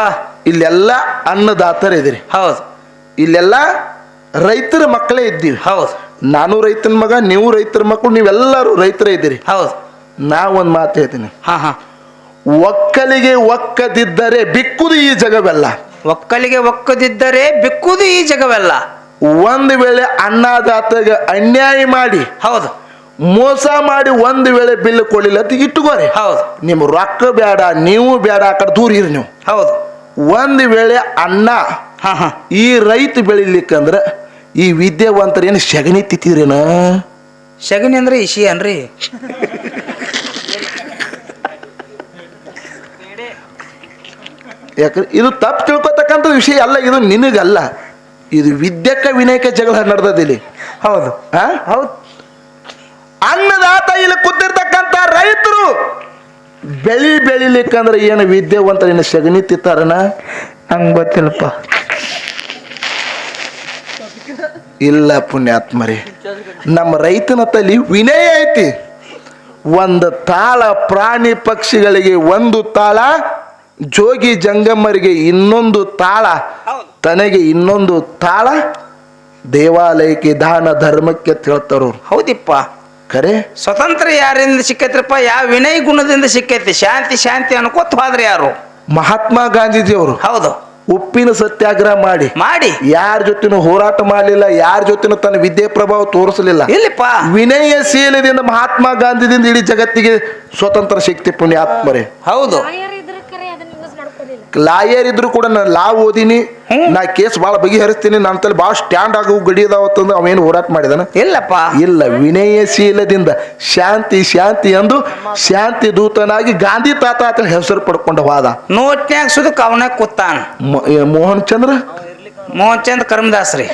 [SPEAKER 1] ಇಲ್ಲೆಲ್ಲ ಅನ್ನದಾತರ ಇದ್ದೀರಿ.
[SPEAKER 2] ಹೌದು.
[SPEAKER 1] ಇಲ್ಲೆಲ್ಲ ರೈತರ ಮಕ್ಕಳೇ ಇದ್ದೀವಿ.
[SPEAKER 2] ಹೌದು.
[SPEAKER 1] ನಾನು ರೈತನ ಮಗ ನೀವು ರೈತರ ಮಕ್ಕಳು ನೀವೆಲ್ಲರೂ ರೈತರೇ ಇದ್ದೀರಿ.
[SPEAKER 2] ಹೌದು.
[SPEAKER 1] ನಾ ಒಂದು ಮಾತು ಹೇಳ್ತೀನಿ.
[SPEAKER 2] ಹಾ ಹಾ.
[SPEAKER 1] ಒಕ್ಕಲಿಗೆ ಒಕ್ಕದಿದ್ದರೆ ಬಿಕ್ಕುದು ಈ ಜಗವೆಲ್ಲ.
[SPEAKER 2] ಒಕ್ಕಲಿಗೆ ಒಕ್ಕದಿದ್ದರೆ ಬಿಕ್ಕುದು ಈ ಜಗವೆಲ್ಲ.
[SPEAKER 1] ಒಂದು ವೇಳೆ ಅನ್ನದಾತಗೆ ಅನ್ಯಾಯ ಮಾಡಿ
[SPEAKER 2] ಹೌದು.
[SPEAKER 1] ಮೋಸ ಮಾಡಿ ಒಂದು ವೇಳೆ ಬಿಲ್ ಕೊಡಲಿಲ್ಲ ಅಂತ ಇಟ್ಟುಕೋರಿ.
[SPEAKER 2] ಹೌದು.
[SPEAKER 1] ನಿಮ್ಮ ರೊಕ್ಕ ಬೇಡ ನೀವು ಬೇಡ ಆ ಕಡೆ ದೂರ ಇರಿ ನೀವು.
[SPEAKER 2] ಹೌದು.
[SPEAKER 1] ಒಂದು ವೇಳೆ ಅನ್ನ
[SPEAKER 2] ಹಾ ಹಾ.
[SPEAKER 1] ಈ ರೈತ ಬೆಳಿಲಿಕ್ಕಂದ್ರ ಈ ವಿದ್ಯಾವಂತರ ಏನು ಶಗಣಿ ತಿತ್ತೀರೇನ
[SPEAKER 2] ಸಗಣಿ ಅಂದ್ರೆ ಇಶಿ ಅನ್ರಿ
[SPEAKER 1] ಯಾಕಂದ್ರೆ ಇದು ತಪ್ಪು ತಿಳ್ಕೊತಕ್ಕಂಥ ವಿಷಯ ಅಲ್ಲ ಇದು ನಿನಗಲ್ಲ. ಇದು ವಿದ್ಯಕ್ಕ ವಿನಯಕ ಜಗಳ ನಡೆದಿಲ್ಲಿ
[SPEAKER 2] ಹೌದು. ಹೌದು.
[SPEAKER 1] ಅನ್ನದಾತ ಇಲ್ಲಿ ಕೂತಿರ್ತಕ್ಕಂಥ ರೈತರು ಬೆಳಿ ಬೆಳಿಲಿಕ್ಕಂದ್ರೆ ಏನು ವಿದ್ಯಾವಂತ ನಿನ್ನ ಸಗಣಿ ತಿತ್ತಾರನ
[SPEAKER 2] ನಂಗೆ ಗೊತ್ತಿಲ್ಲಪ್ಪ.
[SPEAKER 1] ಇಲ್ಲ ಪುಣ್ಯಾತ್ಮರಿ ನಮ್ಮ ರೈತನ ತಲೆ ವಿನಯ ಐತಿ. ಒಂದು ತಾಳ ಪ್ರಾಣಿ ಪಕ್ಷಿಗಳಿಗೆ ಒಂದು ತಾಳ ಜೋಗಿ ಜಂಗಮ್ಮರಿಗೆ ಇನ್ನೊಂದು ತಾಳ ತನಗೆ ಇನ್ನೊಂದು ತಾಳ ದೇವಾಲಯಕ್ಕೆ ದಾನ ಧರ್ಮಕ್ಕೆ ತಿಳ್ತಾರ
[SPEAKER 2] ಹೌದಿಪ್ಪ.
[SPEAKER 1] ಖರೆ
[SPEAKER 2] ಸ್ವತಂತ್ರ ಯಾರಿಂದ ಸಿಕ್ಕೈತ್ರಪ್ಪ? ಯಾವ ವಿನಯ ಗುಣದಿಂದ ಸಿಕ್ಕೈತಿ? ಶಾಂತಿ ಶಾಂತಿ ಅನ್ಕೋತ ಹೋದ್ರೆ ಯಾರು?
[SPEAKER 1] ಮಹಾತ್ಮ ಗಾಂಧೀಜಿಯವರು
[SPEAKER 2] ಹೌದು.
[SPEAKER 1] ಉಪ್ಪಿನ ಸತ್ಯಾಗ್ರಹ ಮಾಡಿ.
[SPEAKER 2] ಮಾಡಿ.
[SPEAKER 1] ಯಾರ ಜೊತೆನೂ ಹೋರಾಟ ಮಾಡಲಿಲ್ಲ ಯಾರ ಜೊತೆನೂ ತನ್ನ ವಿದ್ಯೆ ಪ್ರಭಾವ ತೋರಿಸಲಿಲ್ಲ.
[SPEAKER 2] ಇಲ್ಲಪ್ಪ.
[SPEAKER 1] ವಿನಯಶೀಲದಿಂದ ಮಹಾತ್ಮ ಗಾಂಧಿದಿಂದ ಇಡೀ ಜಗತ್ತಿಗೆ ಸ್ವತಂತ್ರ ಶಕ್ತಿ ಪುಣ್ಯಾತ್ಮರೇ.
[SPEAKER 2] ಹೌದು
[SPEAKER 3] ಲಾಯರ್ ಇದ್ರೆ ಕರೆ ಅದನ್ನ ಯೂಸ್ ಮಾಡ್ಕೊಳ್ಳಿಲ್ಲ
[SPEAKER 1] ಲಾಯರ್ ಇದ್ರು ಕೂಡ ನಾನು ಲಾ ಓದಿನಿ ನಾ ಕೇಸ್ ಭಾಳ ಬಗೆಹರಿಸ್ತೀನಿ ನನ್ನ ತಲೆ ಭಾಳ ಸ್ಟ್ಯಾಂಡ್ ಆಗೋ ಗಡಿ ಅದಾವತ್ತಂದು ಅವೇನು ಹೋರಾಟ ಮಾಡಿದಾನ?
[SPEAKER 2] ಇಲ್ಲಪ್ಪ.
[SPEAKER 1] ಇಲ್ಲ ವಿನಯಶೀಲದಿಂದ ಶಾಂತಿ ಶಾಂತಿ ಎಂದು ಶಾಂತಿ ದೂತನಾಗಿ ಗಾಂಧಿ ತಾತ ಅಂತ ಹೆಸರು ಪಡ್ಕೊಂಡ ಹೋದ.
[SPEAKER 2] ನೋಟ್ನ್ಯಾಗ ಸುದ ಕವನ ಕೂತಾನ.
[SPEAKER 1] ಮೊ- ಏ, ಮೋಹನ್ ಚಂದ್ರ?
[SPEAKER 2] ಮೋಹನ್ ಚಂದ್ರ ಕರ್ಮದಾಸ್ ರೀ.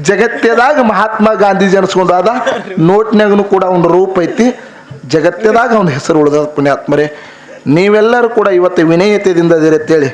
[SPEAKER 1] ಜಗತ್ತದಾಗ ಮಹಾತ್ಮ ಗಾಂಧೀಜಿ ಅನ್ಸ್ಕೊಂಡಾದ ಅದ ನೋಟ್ನ್ಯಾಗನು ಕೂಡ ಒಂದು ರೂಪ ಐತಿ. ಜಗತ್ತದಾಗ ಅವನ ಹೆಸರು ಉಳಿದ ಪುಣ್ಯಾತ್ಮರೇ ನೀವೆಲ್ಲರೂ ಕೂಡ ಇವತ್ತು ವಿನಯತೆಯಿಂದ ಅಂತೇಳಿ